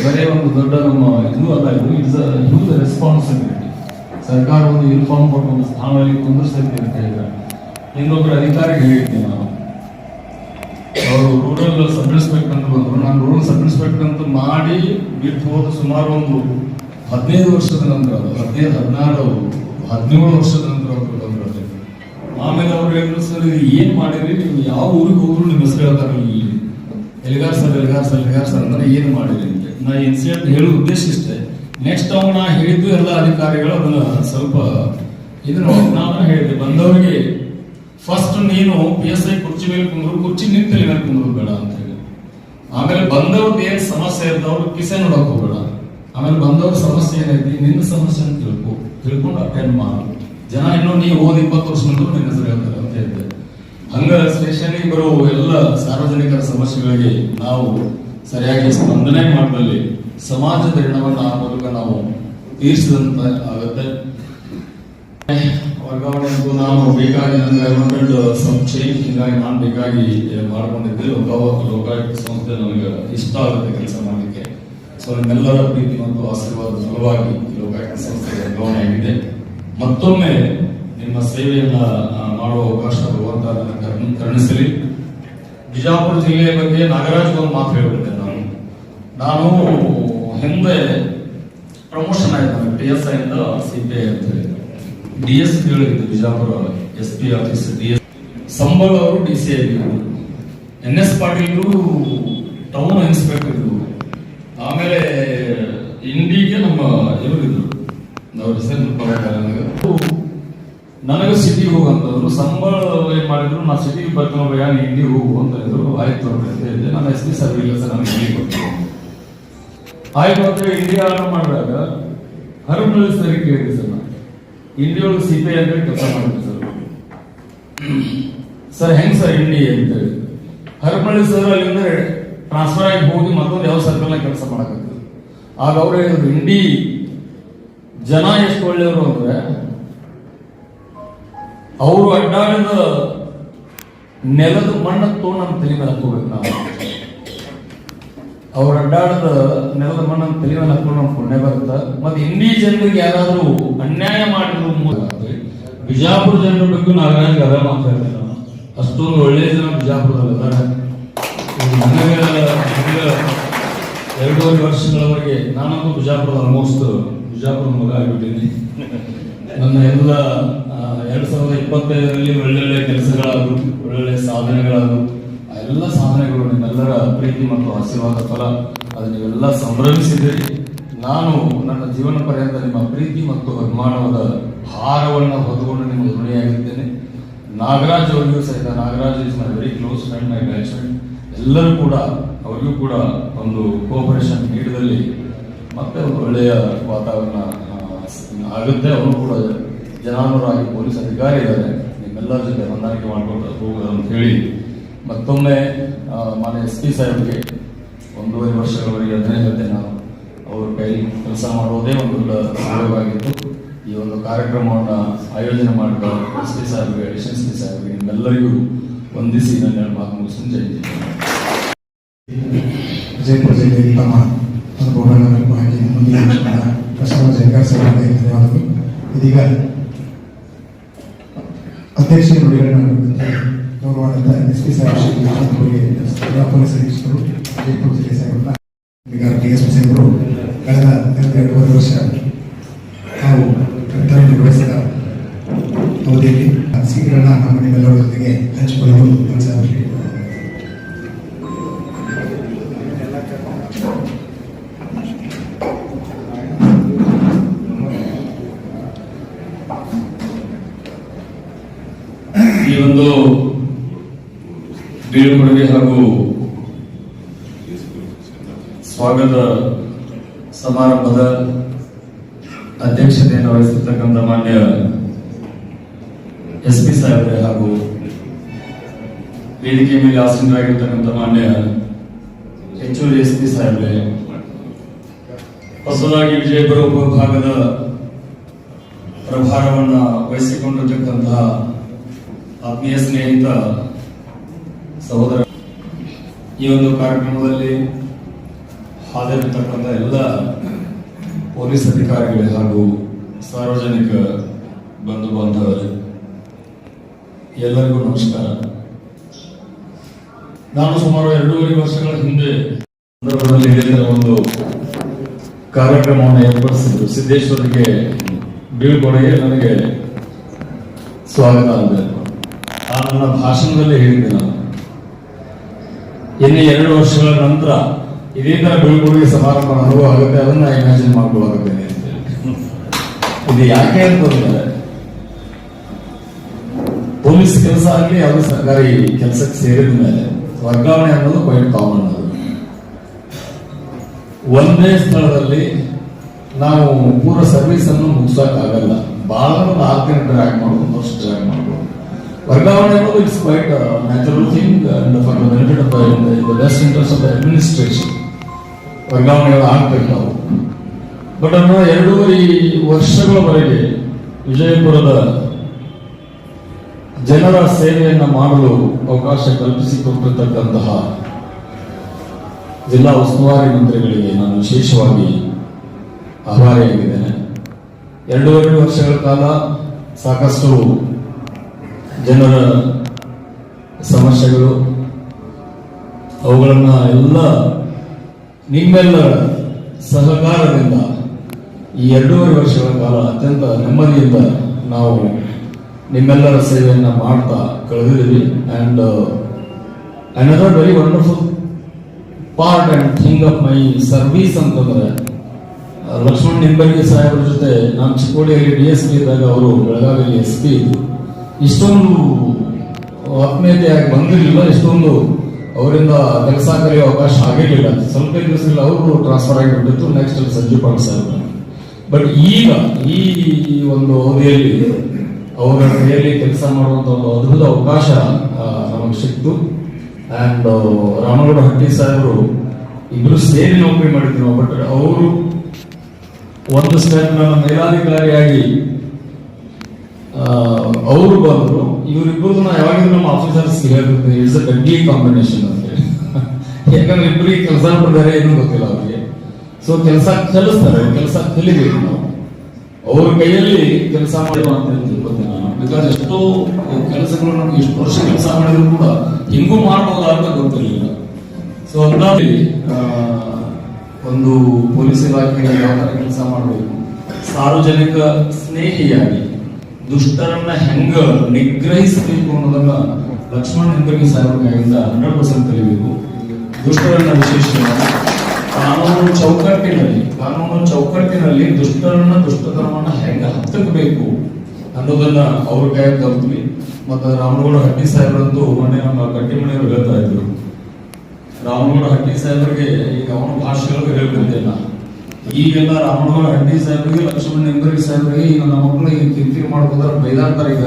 ಬರೇ ಒಂದು ದೊಡ್ಡ ನಮ್ಮ ಇದು ಅಲ್ಲ ಇದು. ಇಟ್ಸ್ ಹ್ಯೂಜ್ ರೆಸ್ಪಾನ್ಸಿಬಿಲಿಟಿ ಸರ್ಕಾರ ಒಂದು ಯೂನಿಫಾರ್ಮ್ ಕೊಟ್ಟು ಒಂದು ಸ್ಥಾನದಲ್ಲಿ ಕುಂದಿರ್ಸೈತಿ ಅಂತ ಹೇಳಿದ್ರೆ ಇನ್ನೊಬ್ಬರು ಅಧಿಕಾರಿಗೆ ಹೇಳಿದ್ದೀನಿ ನಾನು. ಅವರು ರೂರಲ್ ಸಬ್ ಇನ್ಸ್ಪೆಕ್ಟರ್ ಅಂತ ಬಂದರು. ನಾನು ರೂರಲ್ ಸಬ್ ಇನ್ಸ್ಪೆಕ್ಟರ್ ಅಂತ ಮಾಡಿ ಬಿಟ್ಟು ಹೋದ ಸುಮಾರು ಒಂದು ಹದಿನೈದು ವರ್ಷದ ನಂತರ, ಹದಿನೈದು, ಹದಿನಾರು, ಹದಿನೇಳು ವರ್ಷದ ನಂತರ ಅವರು ಬಂದ್ರು. ಆಮೇಲೆ ಅವ್ರು ಹೇಳಿದ್ರು, ಸರ್, ಇದು ಏನ್ ಮಾಡಿದ್ರಿ? ನೀವು ಯಾವ ಊರಿಗೆ ಹೋದ್ರು ನಿಮ್ಮ ಹೆಸರು ಹೇಳ್ತಾರೆ ಇಲ್ಲಿ. Elgar sir Elgar sir Elgar sir ಅಂದ್ರೆ ಏನು ಮಾಡಿದ್ರಿ ಅಂತ. ನಾ ಇನ್ಸಿಡೆಂಟ್ ಹೇಳೋ ಉದ್ದೇಶ ಇಷ್ಟೇ. ನೆಕ್ಸ್ಟ್ ಅವ್ನು ನಾ ಹೇಳಿದ್ದು ಎಲ್ಲ ಅಧಿಕಾರಿಗಳು ಅದನ್ನ ಸ್ವಲ್ಪ ಇದನ್ನ ನಾನು ಹೇಳಿದೆ. ಬಂದವರಿಗೆ ಫಸ್ಟ್ ನೀನು ಪಿ ಎಸ್ ಐ ಕುರ್ಚಿ ಮೇಲೆ ಕುಂದ್ರು, ಕುರ್ಚಿ ನಿಂತಲ್ಲಿ ಮೇಲೆ ಕುಂದ್ರು ಬೇಡ ಅಂತ ಹೇಳಿ ಆಮೇಲೆ ಬಂದವ್ರದ್ದು ಏನ್ ಸಮಸ್ಯೆ ಇರ್ತಾವ್ರು ಕಿಸೆ ನೋಡಕ್ ಹೋಗ್ಬೇಡ. ಆಮೇಲೆ ಬಂದವ್ರ ಸಮಸ್ಯೆ ಏನೈತಿ ನಿನ್ನ ಸಮಸ್ಯೆ ಅಂತ ತಿಳ್ಕೊ, ತಿಳ್ಕೊಂಡು ಅಟೆಂಡ್ ಜನ ಇನ್ನೂ ನೀವು ಓದ್ ಇಪ್ಪತ್ತು ವರ್ಷ ಮುಂದೆ ನಿನ್ನ ಹೇಳ್ತಾರೆ ಅಂತ ಹೇಳಿದ್ದೆ ಹಂಗ ಸ್ಟೇಷನ್ಗೆ ಬರೋ ಎಲ್ಲ ಸಾರ್ವಜನಿಕರ ಸಮಸ್ಯೆಗಳಿಗೆ ನಾವು ಸರಿಯಾಗಿ ಸ್ಪಂದನೆ ಮಾಡದಲ್ಲಿ ಸಮಾಜದ ಋಣವನ್ನು ಆ ಮೂಲಕ ನಾವು ತೀರಿಸಿದಂತ ಆಗುತ್ತೆ. ವರ್ಗಾವಣೆಗೂ ನಾನು ಬೇಕಾಗಿ ನನಗೆ ಐ ವಾಂಟೆಡ್ ಸಮ್ ಹೀಗಾಗಿ ನಾನು ಬೇಕಾಗಿ ಮಾಡ್ಕೊಂಡಿದ್ದೆ. ಒಂದು ಲೋಕಾಯುಕ್ತ ಸಂಸ್ಥೆ ನನಗೆ ಇಷ್ಟ ಆಗುತ್ತೆ ಕೆಲಸ ಮಾಡಲಿಕ್ಕೆ. ಸೊ ನಿಮ್ಮೆಲ್ಲರ ಪ್ರೀತಿ ಮತ್ತು ಆಶೀರ್ವಾದ ಸಲುವಾಗಿ ಲೋಕಾಯುಕ್ತ ಸಂಸ್ಥೆ ವರ್ಗಾವಣೆ ಆಗಿದೆ. ಮತ್ತೊಮ್ಮೆ ನಿಮ್ಮ ಸೇವೆಯನ್ನ ಮಾಡುವ ಅವಕಾಶ ಕರುಣಿ- ಕರುಣಿಸಲಿ. ಬಿಜಾಪುರ ಜಿಲ್ಲೆಯ ಬಗ್ಗೆ ನಾಗರಾಜ್ ಒಂದು ಮಾತು ಹೇಳ್ಬಿಟ್ಟೆ ನಾನು. ನಾನು ಹಿಂದೆ ಪ್ರಮೋಷನ್ ಆಯ್ತು ನನಗೆ T S I C P I ಅಂತ ಹೇಳಿ. ಡಿ ಎಸ್ ಹೇಳಿದ್ದು Bijapur S P office D S ಸಂಬಳ ಅವರು D C I N S Patil town inspector ಆಮೇಲೆ ಇಂಡಿಗೆ ನಮ್ಮ ಇವರು ಇದ್ರು ಅವ್ರ ಹೆಸರು ನೆನಪಾಗಲ್ಲ ನನಗೆ ನನಗೆ ಸಿಟಿಗೆ ಹೋಗಂತಂದ್ರು ಸಂಬಳ ಏನು ಮಾಡಿದ್ರು ನಾ ಸಿಟಿಗೆ ಬರ್ತೀನಿ ಭಯ ನೀ ಇಲ್ಲಿ ಹೋಗು ಅಂತ ಹೇಳಿದ್ರು. ಆಯ್ತು ಅಂತ ಹೇಳಿದೆ. ನಾನು ಎಸ್ ಪಿ ಸರ್ ಇಲ್ಲ ಸರ್, ನನಗೆ ಇಲ್ಲಿ ಬರ್ತೀನಿ. ಆಯ್ತು ಅಂತ ಇಂಡಿಯಾ ಆರ್ಡರ್ ಮಾಡಿದಾಗ ಹರಮನಳ್ಳಿ ಸರ್ ಕೇಳಿದೆ ಸರ್ ನಾನು. ಇಂಡಿಯಾ ಒಳಗೆ ಸಿ ಪಿ ಅಂತ ಕೆಲಸ ಮಾಡಿದ್ರು ಸರ್. ಸರ್, ಹೆಂಗ್ ಸರ್ ಇಂಡಿ ಅಂತ ಹೇಳಿ. ಹರಮಳ್ಳಿ ಸರ್ ಅಲ್ಲಿಂದ ಟ್ರಾನ್ಸ್ಫರ್ ಆಗಿ ಹೋಗಿ ಮತ್ತೊಂದು ಯಾವ ಸರ್ಕಲ್ ಕೆಲಸ ಮಾಡಕತ್ತಿದ್ರು. ಆಗ ಅವ್ರು ಹೇಳಿದ್ರು ಇಂಡಿ ಜನ ಎಷ್ಟು ಒಳ್ಳೆಯವರು ಅಂದ್ರೆ, ಅವರು ಅಡ್ಡಾಡಿದ ನೆಲದ ಮಣ್ಣ ತೋಣ ನಮ್ಮ ತಲೆ ಮೇಲೆ ಹಾಕೋಬೇಕು ನಾವು. ಅವ್ರು ಅಡ್ಡಾಡದ ನೆಲದ ಮಣ್ಣ ನಮ್ಮ ತಲೆ ಮೇಲೆ ಹಾಕೊಂಡು ನಮ್ಮ ಪುಣ್ಯ ಬರುತ್ತೆ. ಮತ್ತೆ ಇಂಡಿ ಜನರಿಗೆ ಯಾರಾದರೂ ಅನ್ಯಾಯ ಮಾಡಿದ್ರು ಬಿಜಾಪುರ ಜನರ ಬಗ್ಗೆ ನಾಗರಾಜ್ ಅದ ಮಾತಾಡ್ತೇನೆ ನಾನು ಅಷ್ಟೊಂದು ಒಳ್ಳೆಯ ಜನ ಬಿಜಾಪುರದಲ್ಲಿ ಇದ್ದಾರೆ. ಎರಡೂವರೆ ವರ್ಷಗಳವರೆಗೆ ನಾನಂತೂ ಬಿಜಾಪುರದ ಆಲ್ಮೋಸ್ಟ್ ಬಿಜಾಪುರ ಮಗ ಆಗಿಬಿಟ್ಟಿದ್ದೀನಿ. ನನ್ನ ಎಲ್ಲ ಎರಡು ಸಾವಿರದ ಇಪ್ಪತ್ತೈದರಲ್ಲಿ ಒಳ್ಳೊಳ್ಳೆ ಕೆಲಸಗಳಾದ್ರು ಒಳ್ಳೊಳ್ಳೆ ಸಾಧನೆಗಳಾದವು ಆ ಎಲ್ಲ ಸಾಧನೆಗಳು ನಿಮ್ಮೆಲ್ಲರ ಪ್ರೀತಿ ಮತ್ತು ಆಶೀರ್ವಾದ ಫಲ. ಅದು ನೀವೆಲ್ಲ ಸಂಭ್ರಮಿಸಿದ್ದೀರಿ. ನಾನು ನನ್ನ ಜೀವನ ಪರ್ಯಂತ ನಿಮ್ಮ ಪ್ರೀತಿ ಮತ್ತು ಅಭಿಮಾನವಾದ ಹಾರವನ್ನು ಹೊತ್ತುಕೊಂಡು ನಿಮ್ಮ ಋಣಿಯಾಗಿದ್ದೇನೆ ನಾಗರಾಜ್ ಅವರಿಗೂ ಸಹಿತ, Nagaraj is my very close friend, my batch friend. ಎಲ್ಲರೂ ಕೂಡ, ಅವರಿಗೂ ಕೂಡ ಒಂದು ಕೋಪರೇಷನ್ ನೀಡಿದಲ್ಲಿ ಮತ್ತೆ ಒಂದು ಒಳ್ಳೆಯ ವಾತಾವರಣ ಆಗುತ್ತೆ. ಅವರು ಕೂಡ ಜನಾನುರಾಗಿ ಪೊಲೀಸ್ ಅಧಿಕಾರಿ ಇದ್ದಾರೆ ನಿಮ್ಮೆಲ್ಲರ ಜೊತೆ ಹೊಂದಾಣಿಕೆ ಮಾಡಿಕೊಂಡು ಹೋಗೋದು ಅಂತ ಹೇಳಿ ಮತ್ತೊಮ್ಮೆ ಮಾನ್ಯ ಎಸ್ ಪಿ ಸಾಹೇಬ್ಗೆ ಒಂದೂವರೆ ವರ್ಷಗಳವರೆಗೆ ಅದನ್ನೇ ಹೇಳ್ತೆ ನಾನು. ಅವ್ರ ಕೈ ಕೆಲಸ ಮಾಡುವುದೇ ಒಂದು ಸೌಲಭ್ಯವಾಗಿತ್ತು ಈ ಒಂದು ಕಾರ್ಯಕ್ರಮವನ್ನು ಆಯೋಜನೆ ಮಾಡಿದ ಎಸ್ ಪಿ ಸಾಹೇಬ್ಗೆ, ಅಡಿಷನ್ ಎಸ್ ಪಿ ಸಾಹೇಬ್ಗೆ ನಿಮ್ಮೆಲ್ಲರಿಗೂ ವಂದಿಸಿ ನನ್ನ ಮಾತು ಮುಗಿಸ್ತೀನಿ. ಜೈ ಜಯಪುರ ಜಿಲ್ಲೆಯಲ್ಲಿ ತಮ್ಮ ಅನುಭವಗಳನ್ನು ಹಾಕಿ ಮುಂದಿನ ಕಸ್ಟಮರ್ ಜಯಕಾರ ಸಭೆಗೆ ಧನ್ಯವಾದಗಳು ಇದೀಗ ಅಧ್ಯಕ್ಷ ನುಡಿಗಳನ್ನು ಗೌರವಾನ್ವಿತ ಎಸ್ ಪಿ ಸಾಹೇಬ್ ಶ್ರೀ ಅವರಿಗೆ ಜಿಲ್ಲಾ ಪೊಲೀಸ್ ಅಧೀಕ್ಷಕರು ವಿಜಯಪುರ ಜಿಲ್ಲೆ ಸಾಹೇಬರನ್ನ ಈಗ ಡಿ ಎಸ್ ಪಿ ಸಾಹೇಬರು ಕಳೆದ ಎರಡು ಎರಡೂವರೆ ವರ್ಷ ನಾವು ಕರ್ತವ್ಯ ನಿರ್ವಹಿಸಿದ ಅವಧಿಯಲ್ಲಿ ಸೀಟ್ಗಳನ್ನ ನಮ್ಮ ನಿಮ್ಮೆಲ್ಲರ ಜೊತೆಗೆ ಹಂಚಿಕೊಳ್ಳಲು ಕೆಲಸ ಬೀಳ್ಕೊಡುಗೆ ಹಾಗೂ ಸ್ವಾಗತ ಸಮಾರಂಭದ ಅಧ್ಯಕ್ಷತೆಯನ್ನು ವಹಿಸಿರ್ತಕ್ಕಂಥ ಮಾನ್ಯ ಎಸ್ ಪಿ ಸಾಹೇಬ್ರೆ ಹಾಗೂ ವೇದಿಕೆ ಮೇಲೆ ಆಸೀನರಾಗಿರ್ತಕ್ಕಂಥ ಮಾನ್ಯ ಹೆಚ್ಚುವರಿ ಎಸ್ ಪಿ ಸಾಹೇಬ್ರೆ, ಹೊಸದಾಗಿ ವಿಜಯಪುರ ಉಪವಿಭಾಗದ ಪ್ರಭಾರವನ್ನು ವಹಿಸಿಕೊಂಡಿರ್ತಕ್ಕಂತಹ ಆತ್ಮೀಯ ಸ್ನೇಹಿತ ಸಹೋದರ, ಈ ಒಂದು ಕಾರ್ಯಕ್ರಮದಲ್ಲಿ ಹಾಜರಿರ್ತಕ್ಕಂಥ ಎಲ್ಲ ಪೊಲೀಸ್ ಅಧಿಕಾರಿಗಳು ಹಾಗೂ ಸಾರ್ವಜನಿಕ ಬಂಧು ಬಾಂಧವರು ಎಲ್ಲರಿಗೂ ನಮಸ್ಕಾರ. ನಾನು ಸುಮಾರು ಎರಡೂವರೆ ವರ್ಷಗಳ ಹಿಂದೆ ಸಂದರ್ಭದಲ್ಲಿ ಒಂದು ಕಾರ್ಯಕ್ರಮವನ್ನು ಏರ್ಪಡಿಸಿದ್ದು ಸಿದ್ದೇಶ್ವರಿಗೆ ಬೀಳ್ಕೊಡುಗೆ ನನಗೆ ಸ್ವಾಗತ ಅಂತ ಆ ನನ್ನ ಭಾಷಣದಲ್ಲಿ ಹೇಳಿದ್ದೆ ನಾನು. ಇನ್ನು ಎರಡು ವರ್ಷಗಳ ನಂತರ ಇದೇ ತರ ಬೀಳ್ಕೊಡುಗೆ ಸಮಾರಂಭ ಅನುಭವ ಆಗುತ್ತೆ ಅದನ್ನ ಇಮ್ಯಾಜಿನ್ ಮಾಡ್ಕೊಳ್ಳಾಗುತ್ತೇನೆ ಇದು. ಯಾಕೆ ಅಂತಂದ್ರೆ ಪೊಲೀಸ್ ಕೆಲಸ ಆಗಲಿ ಯಾವುದೇ ಸರ್ಕಾರಿ ಕೆಲಸಕ್ಕೆ ಸೇರಿದ ಮೇಲೆ ವರ್ಗಾವಣೆ ಅನ್ನೋದು ಕ್ವೈಟ್ ಕಾಮನ್ ಅದು. ಒಂದೇ ಸ್ಥಳದಲ್ಲಿ ನಾವು ಪೂರ ಸರ್ವಿಸ್ ಅನ್ನು ಮುಗಿಸೋಕ್ಕಾಗಲ್ಲ. ಬಹಳ ಆರು ದಿನ ಡ್ರ್ಯಾಗ್ ಮಾಡ್ಬೋದು ವರ್ಗಾವಣೆ ಅನ್ನೋದು it's quite natural thing and for the benefit of the best interest of the administration ವರ್ಗಾವಣೆಗಳು ಆಗ್ಬೇಕು ಬಟ್ ಅನ್ನ ಎರಡೂವರೆ ವರ್ಷಗಳವರೆಗೆ ವಿಜಯಪುರದ ಜನರ ಸೇವೆಯನ್ನು ಮಾಡಲು ಅವಕಾಶ ಕಲ್ಪಿಸಿಕೊಟ್ಟಿರ್ತಕ್ಕಂತಹ ಜಿಲ್ಲಾ ಉಸ್ತುವಾರಿ ಮಂತ್ರಿಗಳಿಗೆ ನಾನು ವಿಶೇಷವಾಗಿ ಆಭಾರಿಯಾಗಿದ್ದೇನೆ. ಎರಡೂವರೆ ವರ್ಷಗಳ ಕಾಲ ಸಾಕಷ್ಟು ಜನರ ಸಮಸ್ಯೆಗಳು, ಅವುಗಳನ್ನು ಎಲ್ಲ ನಿಮ್ಮೆಲ್ಲರ ಸಹಕಾರದಿಂದ ಈ ಎರಡೂವರೆ ವರ್ಷಗಳ ಕಾಲ ಅತ್ಯಂತ ನೆಮ್ಮದಿಯಿಂದ ನಾವು ನಿಮ್ಮೆಲ್ಲರ ಸೇವೆಯನ್ನು ಮಾಡ್ತಾ ಕಳೆದಿದ್ದೀವಿ. And another very wonderful part and thing of my service ಅಂತಂದರೆ, ಲಕ್ಷ್ಮಣ್ ನಿಂಬರ್ಗಿ ಸಾಹೇಬ್ರ ಜೊತೆ ನಾನು ಚಿಕ್ಕೋಡಿಯಲ್ಲಿ ಡಿ ಎಸ್ ಪಿ ಇದ್ದಾಗ ಅವರು ಬೆಳಗಾವಿಯಲ್ಲಿ ಎಸ್ ಪಿ ಇಷ್ಟೊಂದು ಆತ್ಮೀಯತೆಯಾಗಿ ಬಂದಿರಲಿಲ್ಲ, ಇಷ್ಟೊಂದು ಅವರಿಂದ ಕೆಲಸ ಕಲಿಯೋ ಅವಕಾಶ ಆಗಿರಲಿಲ್ಲ. ಸ್ವಲ್ಪ ದಿವಸದಲ್ಲಿ ಅವರು ಟ್ರಾನ್ಸ್ಫರ್ ಆಗಿಬಿಟ್ಟಿತ್ತು ನೆಕ್ಸ್ಟ್ ಅಲ್ಲಿ ಸಂಜೀವ್ ಪಾಟೀಲ್ ಸಾಹೇಬ್ ಬಟ್ ಈಗ ಈ ಒಂದು ಅವಧಿಯಲ್ಲಿ ಅವರ ಕೈಯಲ್ಲಿ ಕೆಲಸ ಮಾಡುವಂತ ಒಂದು ಅದ್ಭುತ ಅವಕಾಶ ನಮಗೆ ಸಿಕ್ತು ಆ್ಯಂಡ್ ರಾಮಗೌಡ ಹಟ್ಟಿ ಸಾಹೇಬರು ಇಬ್ಬರು ಸೇರಿ ನೌಕರಿ ಮಾಡಿದ್ರು. ಬಟ್ ಅವರು ಒಂದು ಸ್ಟೆಪ್ ಮೇಲಾಧಿಕಾರಿಯಾಗಿ ಅವರು ಬಂದರು ಇವರಿಬ್ಬರು ನಾ ಯಾವಾಗಿದ್ರು ನಮ್ಮ ಆಫೀಸರ್ಸ್ ಹೇಳ್ತಿರ್ತೀನಿ ಇಟ್ಸ್ ಅ ಡೆಡ್ಲಿ ಕಾಂಬಿನೇಷನ್ ಅಂತ ಹೇಳಿ. ಯಾಕಂದ್ರೆ ಇಬ್ಬರಿಗೆ ಕೆಲಸ ಮಾಡಿದ್ದಾರೆ ಏನೂ ಗೊತ್ತಿಲ್ಲ ಅವ್ರಿಗೆ. ಸೊ ಕೆಲಸ ಕಲಿಸ್ತಾರೆ ಕೆಲಸ ಕಲಿಬೇಕು ನಾವು. ಅವ್ರ ಕೈಯಲ್ಲಿ ಕೆಲಸ ಮಾಡುವ ಅಂತ ತಿಳ್ಕೊತೀನಿ ನಾನು. ಬಿಕಾಸ್ ಎಷ್ಟೋ ಕೆಲಸಗಳು ನಮ್ಗೆ ಎಷ್ಟು ವರ್ಷ ಕೆಲಸ ಮಾಡಿದ್ರು ಕೂಡ ಹಿಂಗೂ ಅಂತ ಗೊತ್ತಿರಲಿಲ್ಲ. ಸೊ ಹಂಗಾಗಿ ಒಂದು ಪೊಲೀಸ್ ಇಲಾಖೆಯಲ್ಲಿ ಯಾವ ಥರ ಕೆಲಸ ಮಾಡಬೇಕು? ಸಾರ್ವಜನಿಕ ಸ್ನೇಹಿಯಾಗಿ. ದುಷ್ಟರನ್ನ ಹೆಂಗ ನಿಗ್ರಹಿಸಬೇಕು ಅನ್ನೋದನ್ನ ಲಕ್ಷ್ಮಣ ಹೆಂಗಿ ಸಾಹೇಬ್ರ ಕೈಯಿಂದ ಹಂಡ್ರೆಡ್ ಪರ್ಸೆಂಟ್ ಕಲಿಬೇಕು ದುಷ್ಟರನ್ನ ವಿಶೇಷವಾಗಿ ಕಾನೂನು ಚೌಕಟ್ಟಿನಲ್ಲಿ ಕಾನೂನು ಚೌಕಟ್ಟಿನಲ್ಲಿ ದುಷ್ಟರನ್ನ ದುಷ್ಟತನವನ್ನ ಹೆಂಗ ಹತ್ತಬೇಕು ಅನ್ನೋದನ್ನ ಅವ್ರ ಕೈಯಾಗ ಕಲ್ತ್ವಿ ಮತ್ತೆ ರಾಮನಗೌಡ ಹಟ್ಟಿ ಸಾಹೇಬ್ರಂತೂ ಮೊನ್ನೆ ನಮ್ಮ ಕಟ್ಟಿಮಣಿಯವರು ಹೇಳ್ತಾ ಇದ್ರು. ರಾಮನಗೌಡ ಹಟ್ಟಿ ಸಾಹೇಬರಿಗೆ ಈಗ ಅವನ ಭಾಷೆಗಳು ಹೇಳ್ಕೊಡ್ತೇನೆ ಈಗೆಲ್ಲ ರಾಮನಗೌಡ ಹಂಡಿ ಸಾಹೇಬ್ರಿಗೆ, ಲಕ್ಷ್ಮಣ ಹೆಂಗರಿ ಸಾಹೇಬ್ರಿಗೆ ಈಗ ನಮ್ಮ ಮಕ್ಕಳು ಈಗ ಕಿರಿಕಿರಿ ಮಾಡ್ಕೋತಾರ, ಬೈದಾಡ್ತಾರ. ಈಗ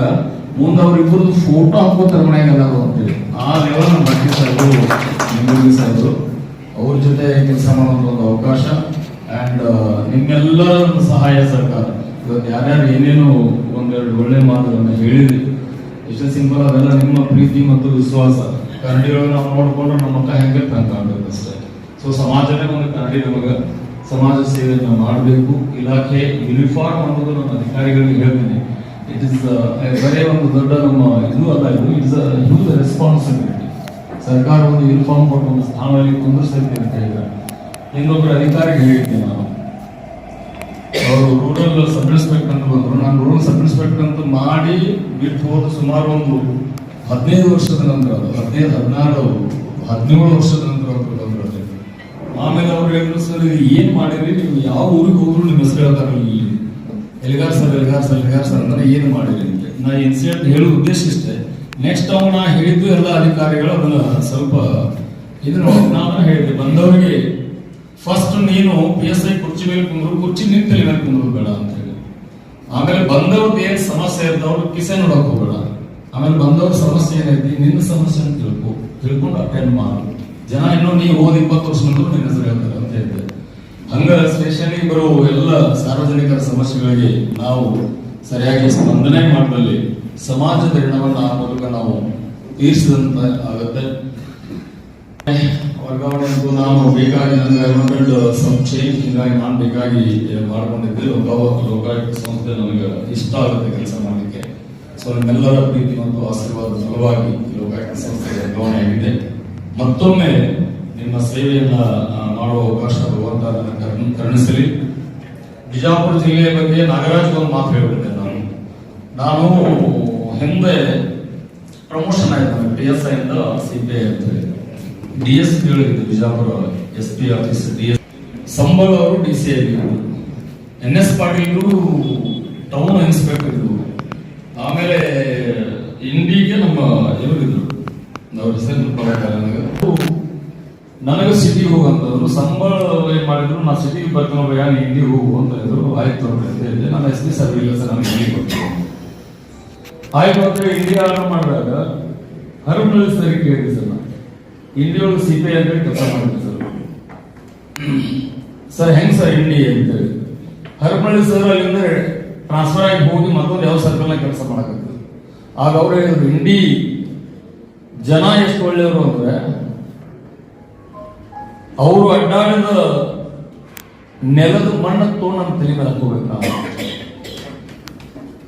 ಮುಂದೆ ಅವ್ರಿಬ್ಬರದ್ದು ಫೋಟೋ ಹಾಕೋತಾರ ಮನೆಯಾಗ ಎಲ್ಲಾರು ಅಂತೇಳಿ. ಆ ಲೆವೆಲ್ ನಮ್ಮ ಹಂಡಿ ಸಾಹೇಬರು ಹೆಂಗರಿ ಅವ್ರ ಜೊತೆ ಕೆಲಸ ಮಾಡೋದು ಒಂದು ಅವಕಾಶ ಅಂಡ್ ನಿಮ್ಮೆಲ್ಲರ ಸಹಾಯ ಸರ್ಕಾರ. ಇವತ್ತು ಯಾರ್ಯಾರು ಏನೇನು ಒಂದೆರಡು ಒಳ್ಳೆ ಮಾತುಗಳನ್ನ ಹೇಳಿದ್ರಿ. ಎಷ್ಟು ಸಿಂಪಲ್ ಅದೆಲ್ಲ ನಿಮ್ಮ ಪ್ರೀತಿ ಮತ್ತು ವಿಶ್ವಾಸ. ಕನ್ನಡಿಗಳು ನಾವು ನೋಡ್ಕೊಂಡ್ರೆ ನಮ್ಮ ಮಕ್ಕ ಹೆಂಗೆ ಅಂತ ಅಷ್ಟೇ. ಸೊ ಸಮಾಜನೇ ಒಂದು ಕನ್ನಡಿ ನಮಗ. ಸಮಾಜ ಸೇವೆಯನ್ನು ಮಾಡಬೇಕು. ಇಲಾಖೆ ಯೂನಿಫಾರ್ಮ್ ಅನ್ನೋದು ನಮ್ಮ ಅಧಿಕಾರಿಗಳಿಗೆ ಹೇಳ್ತೀನಿ. ಇಟ್ ಇಸ್ ಬರೇ ಒಂದು ದೊಡ್ಡ ನಮ್ಮ ಇದು ಅಲ್ಲ ಇದು. ಇಟ್ಸ್ ಹ್ಯೂಜ್ ರೆಸ್ಪಾನ್ಸಿಬಿಲಿಟಿ ಸರ್ಕಾರ ಒಂದು ಯೂನಿಫಾರ್ಮ್ ಕೊಟ್ಟು ಒಂದು ಸ್ಥಾನದಲ್ಲಿ ಕುಂದಿರ್ತೈತಿ ಅಂತ ಹೇಳಿದ್ರೆ ಇನ್ನೊಬ್ಬರು ಅಧಿಕಾರಿಗೆ ಹೇಳ್ತೀನಿ ನಾನು. ಅವರು ರೂರಲ್ ಸಬ್ ಇನ್ಸ್ಪೆಕ್ಟರ್ ಅಂತ ಬಂದ್ರು. ನಾನು ರೂರಲ್ ಸಬ್ ಇನ್ಸ್ಪೆಕ್ಟರ್ ಅಂತ ಮಾಡಿ ಬಿಟ್ಟು ಹೋದ ಸುಮಾರು ಒಂದು ಹದಿನೈದು ವರ್ಷದ ನಂತರ, ಹದಿನೈದು ಹದಿನಾರು ಹದಿನೇಳು ವರ್ಷದ ನಂತರ ಅವರು ಬಂದ್ರು ಅಲ್ಲಿ. ಆಮೇಲೆ ಅವ್ರು ಹೇಳಿದ್ರು, ಸರ್ ಏನ್ ಮಾಡಿರಿ ನೀವು ಯಾವ ಊರಿಗೆ ಹೋದ್ರು ನಿಮ್ಮ ಹೆಸರು ಹೇಳ್ತಾರೆ ಇಲ್ಲಿ. Elligar sir Elgar sir Elgar sir ಅಂದ್ರೆ ಏನು ಮಾಡಿರಿ ಅಂತ ನಾ ಇನ್ಸಿಡೆಂಟ್ ಹೇಳೋ ಉದ್ದೇಶ ಇಷ್ಟೇ. ನೆಕ್ಸ್ಟ್ ಅವ್ ನಾ ಹೇಳಿದ್ದು ಎಲ್ಲ ಅಧಿಕಾರಿಗಳು ಅದನ್ನ ಸ್ವಲ್ಪ ಇದನ್ನ ನಾನು ಹೇಳಿದೆ ಬಂದವರಿಗೆ ಫಸ್ಟ್ ನೀನು ಪಿ ಎಸ್ ಐ ಕುರ್ಚಿ ಮೇಲೆ ಕುಂದ್ರು, ಕುರ್ಚಿ ನಿನ್ ತಲೆ ಮೇಲೆ ಕುಂದ್ರು ಬೇಡ ಅಂತ ಹೇಳಿ. ಆಮೇಲೆ ಬಂದವ್ರದ್ದು ಏನ್ ಸಮಸ್ಯೆ ಇರ್ತಾವ್ರು ಕಿಸೆ ನೋಡಕ್ ಹೋಗ್ಬೇಡ. ಆಮೇಲೆ ಬಂದವ್ರ ಸಮಸ್ಯೆ ಏನೈತಿ ನಿನ್ನ ಸಮಸ್ಯೆ ಅಂತ ತಿಳ್ಕೊ, ತಿಳ್ಕೊಂಡು ಅಟೆಂಡ್ ಮಾಡು. ಜನ ಇನ್ನೂ ನೀವು ಹೋದ ಇಪ್ಪತ್ತು ವರ್ಷ ನಂತರ ನಿನ್ನ ಹೆಸರು ಹೇಳ್ತಾರೆ ಅಂತ ಹೇಳಿದೆ. ಹಂಗ ಸ್ಟೇಷನ್ಗೆ ಬರೋ ಎಲ್ಲ ಸಾರ್ವಜನಿಕರ ಸಮಸ್ಯೆಗಳಿಗೆ ನಾವು ಸರಿಯಾಗಿ ಸ್ಪಂದನೆ ಮಾಡದಲ್ಲಿ ಸಮಾಜದ ಋಣವನ್ನು ಆ ಮೂಲಕ ನಾವು ತೀರಿಸಿದಂತ ಆಗುತ್ತೆ. ವರ್ಗಾವಣೆ ನಾವು ನಾನು ಬೇಕಾಗಿ ನನಗೆ ಸಮ್ ಚೇಂಜ್ ಹಿಂಗಾಗಿ ನಾನು ಬೇಕಾಗಿ ಮಾಡ್ಕೊಂಡಿದ್ದೆ. ಲೋಕಾಯುಕ್ತ ಸಂಸ್ಥೆ ನನಗೆ ಇಷ್ಟ ಆಗುತ್ತೆ ಕೆಲಸ ಮಾಡಲಿಕ್ಕೆ. ಸೊ ನಿಮ್ಮೆಲ್ಲರ ಪ್ರೀತಿ ಮತ್ತು ಆಶೀರ್ವಾದ ಸಲುವಾಗಿ ಲೋಕಾಯುಕ್ತ ಸಂಸ್ಥೆ ವರ್ಗಾವಣೆ ಆಗಿದೆ. ಮತ್ತೊಮ್ಮೆ ನಿಮ್ಮ ಸೇವೆಯನ್ನ ಮಾಡುವ ಅವಕಾಶ ಕರುಣ್- ಕರುಣಿಸಲಿ. ಬಿಜಾಪುರ ಜಿಲ್ಲೆಯ ಬಗ್ಗೆ ನಾಗರಾಜ್ ಒಂದು ಮಾತು ಹೇಳ್ಬಿಟ್ಟೆ ನಾನು. ನಾನು ಹಿಂದೆ ಪ್ರಮೋಷನ್ ಆಯ್ತು ಡಿ ಎಸ್ ಐ ಇಂದ ಸಿ ಪಿ ಐ ಅಂತ ಡಿ ಎಸ್ ಪಿ ಹೇಳಿದ್ದು Bijapur S P office D S ಸಂಬಳ ಅವರು D C I N S Patil town inspector ಇದ್ರು. ಆಮೇಲೆ ಇಂಡಿಗೆ ನಮ್ಮ ಇವರಿದ್ರು ಅವ್ರ ಹೆಸರು ನೆನಪಾಗಲ್ಲ ನನಗೆ ಸಿಟಿಗೆ ಹೋಗಂತಂದ್ರು ಸಂಬಳ ಏನು ಮಾಡಿದ್ರು. ನಾ ಸಿಟಿಗೆ ಬರ್ತೀನಿ ಭಯ ನೀ ಇಂಡಿಗೆ ಹೋಗು ಅಂತ ಹೇಳಿದ್ರು. ಆಯ್ತು ಅಂತ ಹೇಳಿದೆ. ನನ್ನ ಎಸ್ ಡಿ ಸರ್ ಇಲ್ಲ ಸರ್ ನಾನು ಇಂಡಿಗೆ ಬರ್ತೀನಿ ಆಯ್ತು ಅಂತ ಇಂಡಿಯಾ ಆರ್ಡರ್ ಮಾಡಿದಾಗ ಹರಮಳ್ಳಿ ಸರ್ ಸರ್ ನಾನು. ಇಂಡಿಯಾ ಒಳಗೆ ಸಿ ಪಿ ಐ ಅಂತ ಕೆಲಸ ಮಾಡಿದ್ರು ಸರ್. ಸರ್, ಹೆಂಗ್ ಸರ್ ಇಂಡಿ ಅಂತೇಳಿ ಹರಮಳ್ಳಿ ಸರ್ ಅಲ್ಲಿಂದ ಟ್ರಾನ್ಸ್ಫರ್ ಆಗಿ ಹೋಗಿ ಮತ್ತೊಂದು ಯಾವ ಸರ್ಕಲ್ನ ಕೆಲಸ ಮಾಡಕತ್ತಿದ್ರು ಆಗ ಅವ್ರು ಹೇಳಿದ್ರು ಇಂಡಿ ಜನ ಎಷ್ಟು ಒಳ್ಳೆಯವರು ಅಂದ್ರೆ ಅವರು ಅಡ್ಡಾಡಿದ ನೆಲದ ಮಣ್ಣು ತೋಣ ನಮ್ಮ ತಲೆ ಮೇಲೆ ಹಾಕೋಬೇಕ?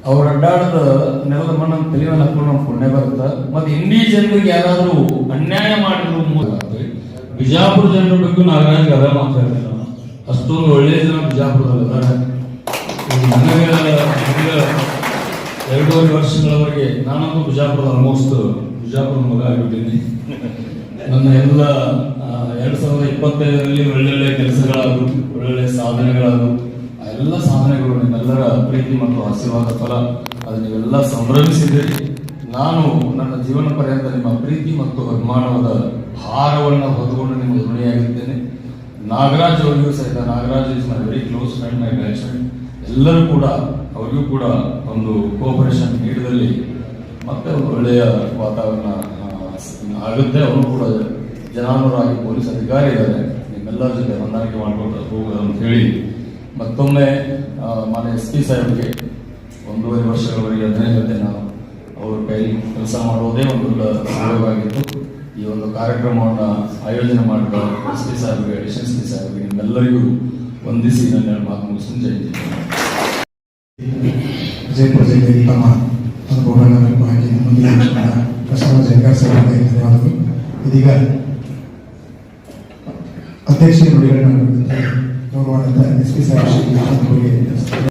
ಅವ್ರು ಅಡ್ಡಾಡದ ನೆಲದ ಮಣ್ಣು ತಲೆ ಮೇಲೆ ಹಾಕೊಂಡು ನಮ್ಮ ಪುಣ್ಯ ಬರುತ್ತೆ. ಮತ್ತೆ ಇಂಡಿ ಜನರಿಗೆ ಯಾರಾದ್ರೂ ಅನ್ಯಾಯ ಮಾಡಿದ್ರು ಬಿಜಾಪುರ ಜನರ ಬಗ್ಗೆ ನಾಗರಾಜ್ ಅದ ಮಾತಾಡ್ತೀನಿ ಅಷ್ಟೊಂದು ಒಳ್ಳೆಯ ಜನ ಬಿಜಾಪುರದಲ್ಲಿ ನನಗೆ ಎರಡೂವರೆ ವರ್ಷಗಳವರೆಗೆ ನಾನಂತೂ ಬಿಜಾಪುರದ ಆಲ್ಮೋಸ್ಟ್ ಬಿಜಾಪುರದ ಮಗ ಆಗಿಬಿಟ್ಟಿದ್ದೀನಿ. ನನ್ನ ಎಲ್ಲ ಎರಡು ಸಾವಿರದ ಇಪ್ಪತ್ತೈದರಲ್ಲಿ ಒಳ್ಳೊಳ್ಳೆ ಕೆಲಸಗಳಾದ್ರು ಒಳ್ಳೊಳ್ಳೆ ಸಾಧನೆಗಳಾದ್ರು ಆ ಎಲ್ಲ ಸಾಧನೆಗಳು ನಿಮ್ಮೆಲ್ಲರ ಪ್ರೀತಿ ಮತ್ತು ಆಶೀರ್ವಾದ ಫಲ ಅದು ನೀವೆಲ್ಲ ನಾನು ನನ್ನ ಜೀವನ ಪರ್ಯಂತ ನಿಮ್ಮ ಪ್ರೀತಿ ಮತ್ತು ಅಭಿಮಾನವಾದ ಭಾರವನ್ನು ಹೊತ್ಕೊಂಡು ನಿಮಗೆ ಋಣಿಯಾಗಿದ್ದೇನೆ ನಾಗರಾಜ್ ಅವರಿಗೂ ಸಹಿತ, Nagaraj is my very close friend, my best friend. ಎಲ್ಲರೂ ಕೂಡ, ಅವರಿಗೂ ಕೂಡ ಒಂದು ಕೋಪರೇಷನ್ ನೀಡಿದಲ್ಲಿ ಮತ್ತೆ ಒಂದು ಒಳ್ಳೆಯ ವಾತಾವರಣ ಆಗುತ್ತೆ. ಅವರು ಕೂಡ ಜನಾನುರಾಗಿ ಪೊಲೀಸ್ ಅಧಿಕಾರಿ ಇದ್ದಾರೆ. ನಿಮ್ಮೆಲ್ಲರ ಜೊತೆ ಹೊಂದಾಣಿಕೆ ಮಾಡಿಕೊಂಡು ಹೋಗೋದು ಅಂತ ಹೇಳಿ ಮತ್ತೊಮ್ಮೆ ಮಾನ್ಯ ಎಸ್ ಪಿ ಸಾಹೇಬ್ಗೆ ಒಂದೂವರೆ ವರ್ಷಗಳವರೆಗೆ ಅದನ್ನೇ ಜೊತೆ ನಾವು ಅವ್ರ ಕೈಲಿ ಕೆಲಸ ಮಾಡೋದೇ ಒಂದು ಸಹಯೋಗವಾಗಿತ್ತು ಈ ಒಂದು ಕಾರ್ಯಕ್ರಮವನ್ನು ಆಯೋಜನೆ ಮಾಡಿದ ಎಸ್ ಪಿ ಸಾಹೇಬ್ಗೆ ಎಸ್ ಪಿ ಸಾಹೇಬ್ಗೆ ನಿಮ್ಮೆಲ್ಲರಿಗೂ ಒಂದಿಸಿ ನನ್ನ ಮಾತು ಮುಗಿಸ್ತೀನಿ ಜಯ ಜೈ ವಿಜಯಪುರ ಜಿಲ್ಲೆಯಲ್ಲಿ ತಮ್ಮ ಅನುಭವಗಳನ್ನು ಮೆಲುಕು ಹಾಕಿ ಮುಂದಿನ ಬಸವರಾಜ ಹೆಗ್ಗಾರ್ ಸರ್ ಅವರಿಗೆ ಧನ್ಯವಾದಗಳು ಇದೀಗ ಅಧ್ಯಕ್ಷ ನುಡಿಗಳನ್ನ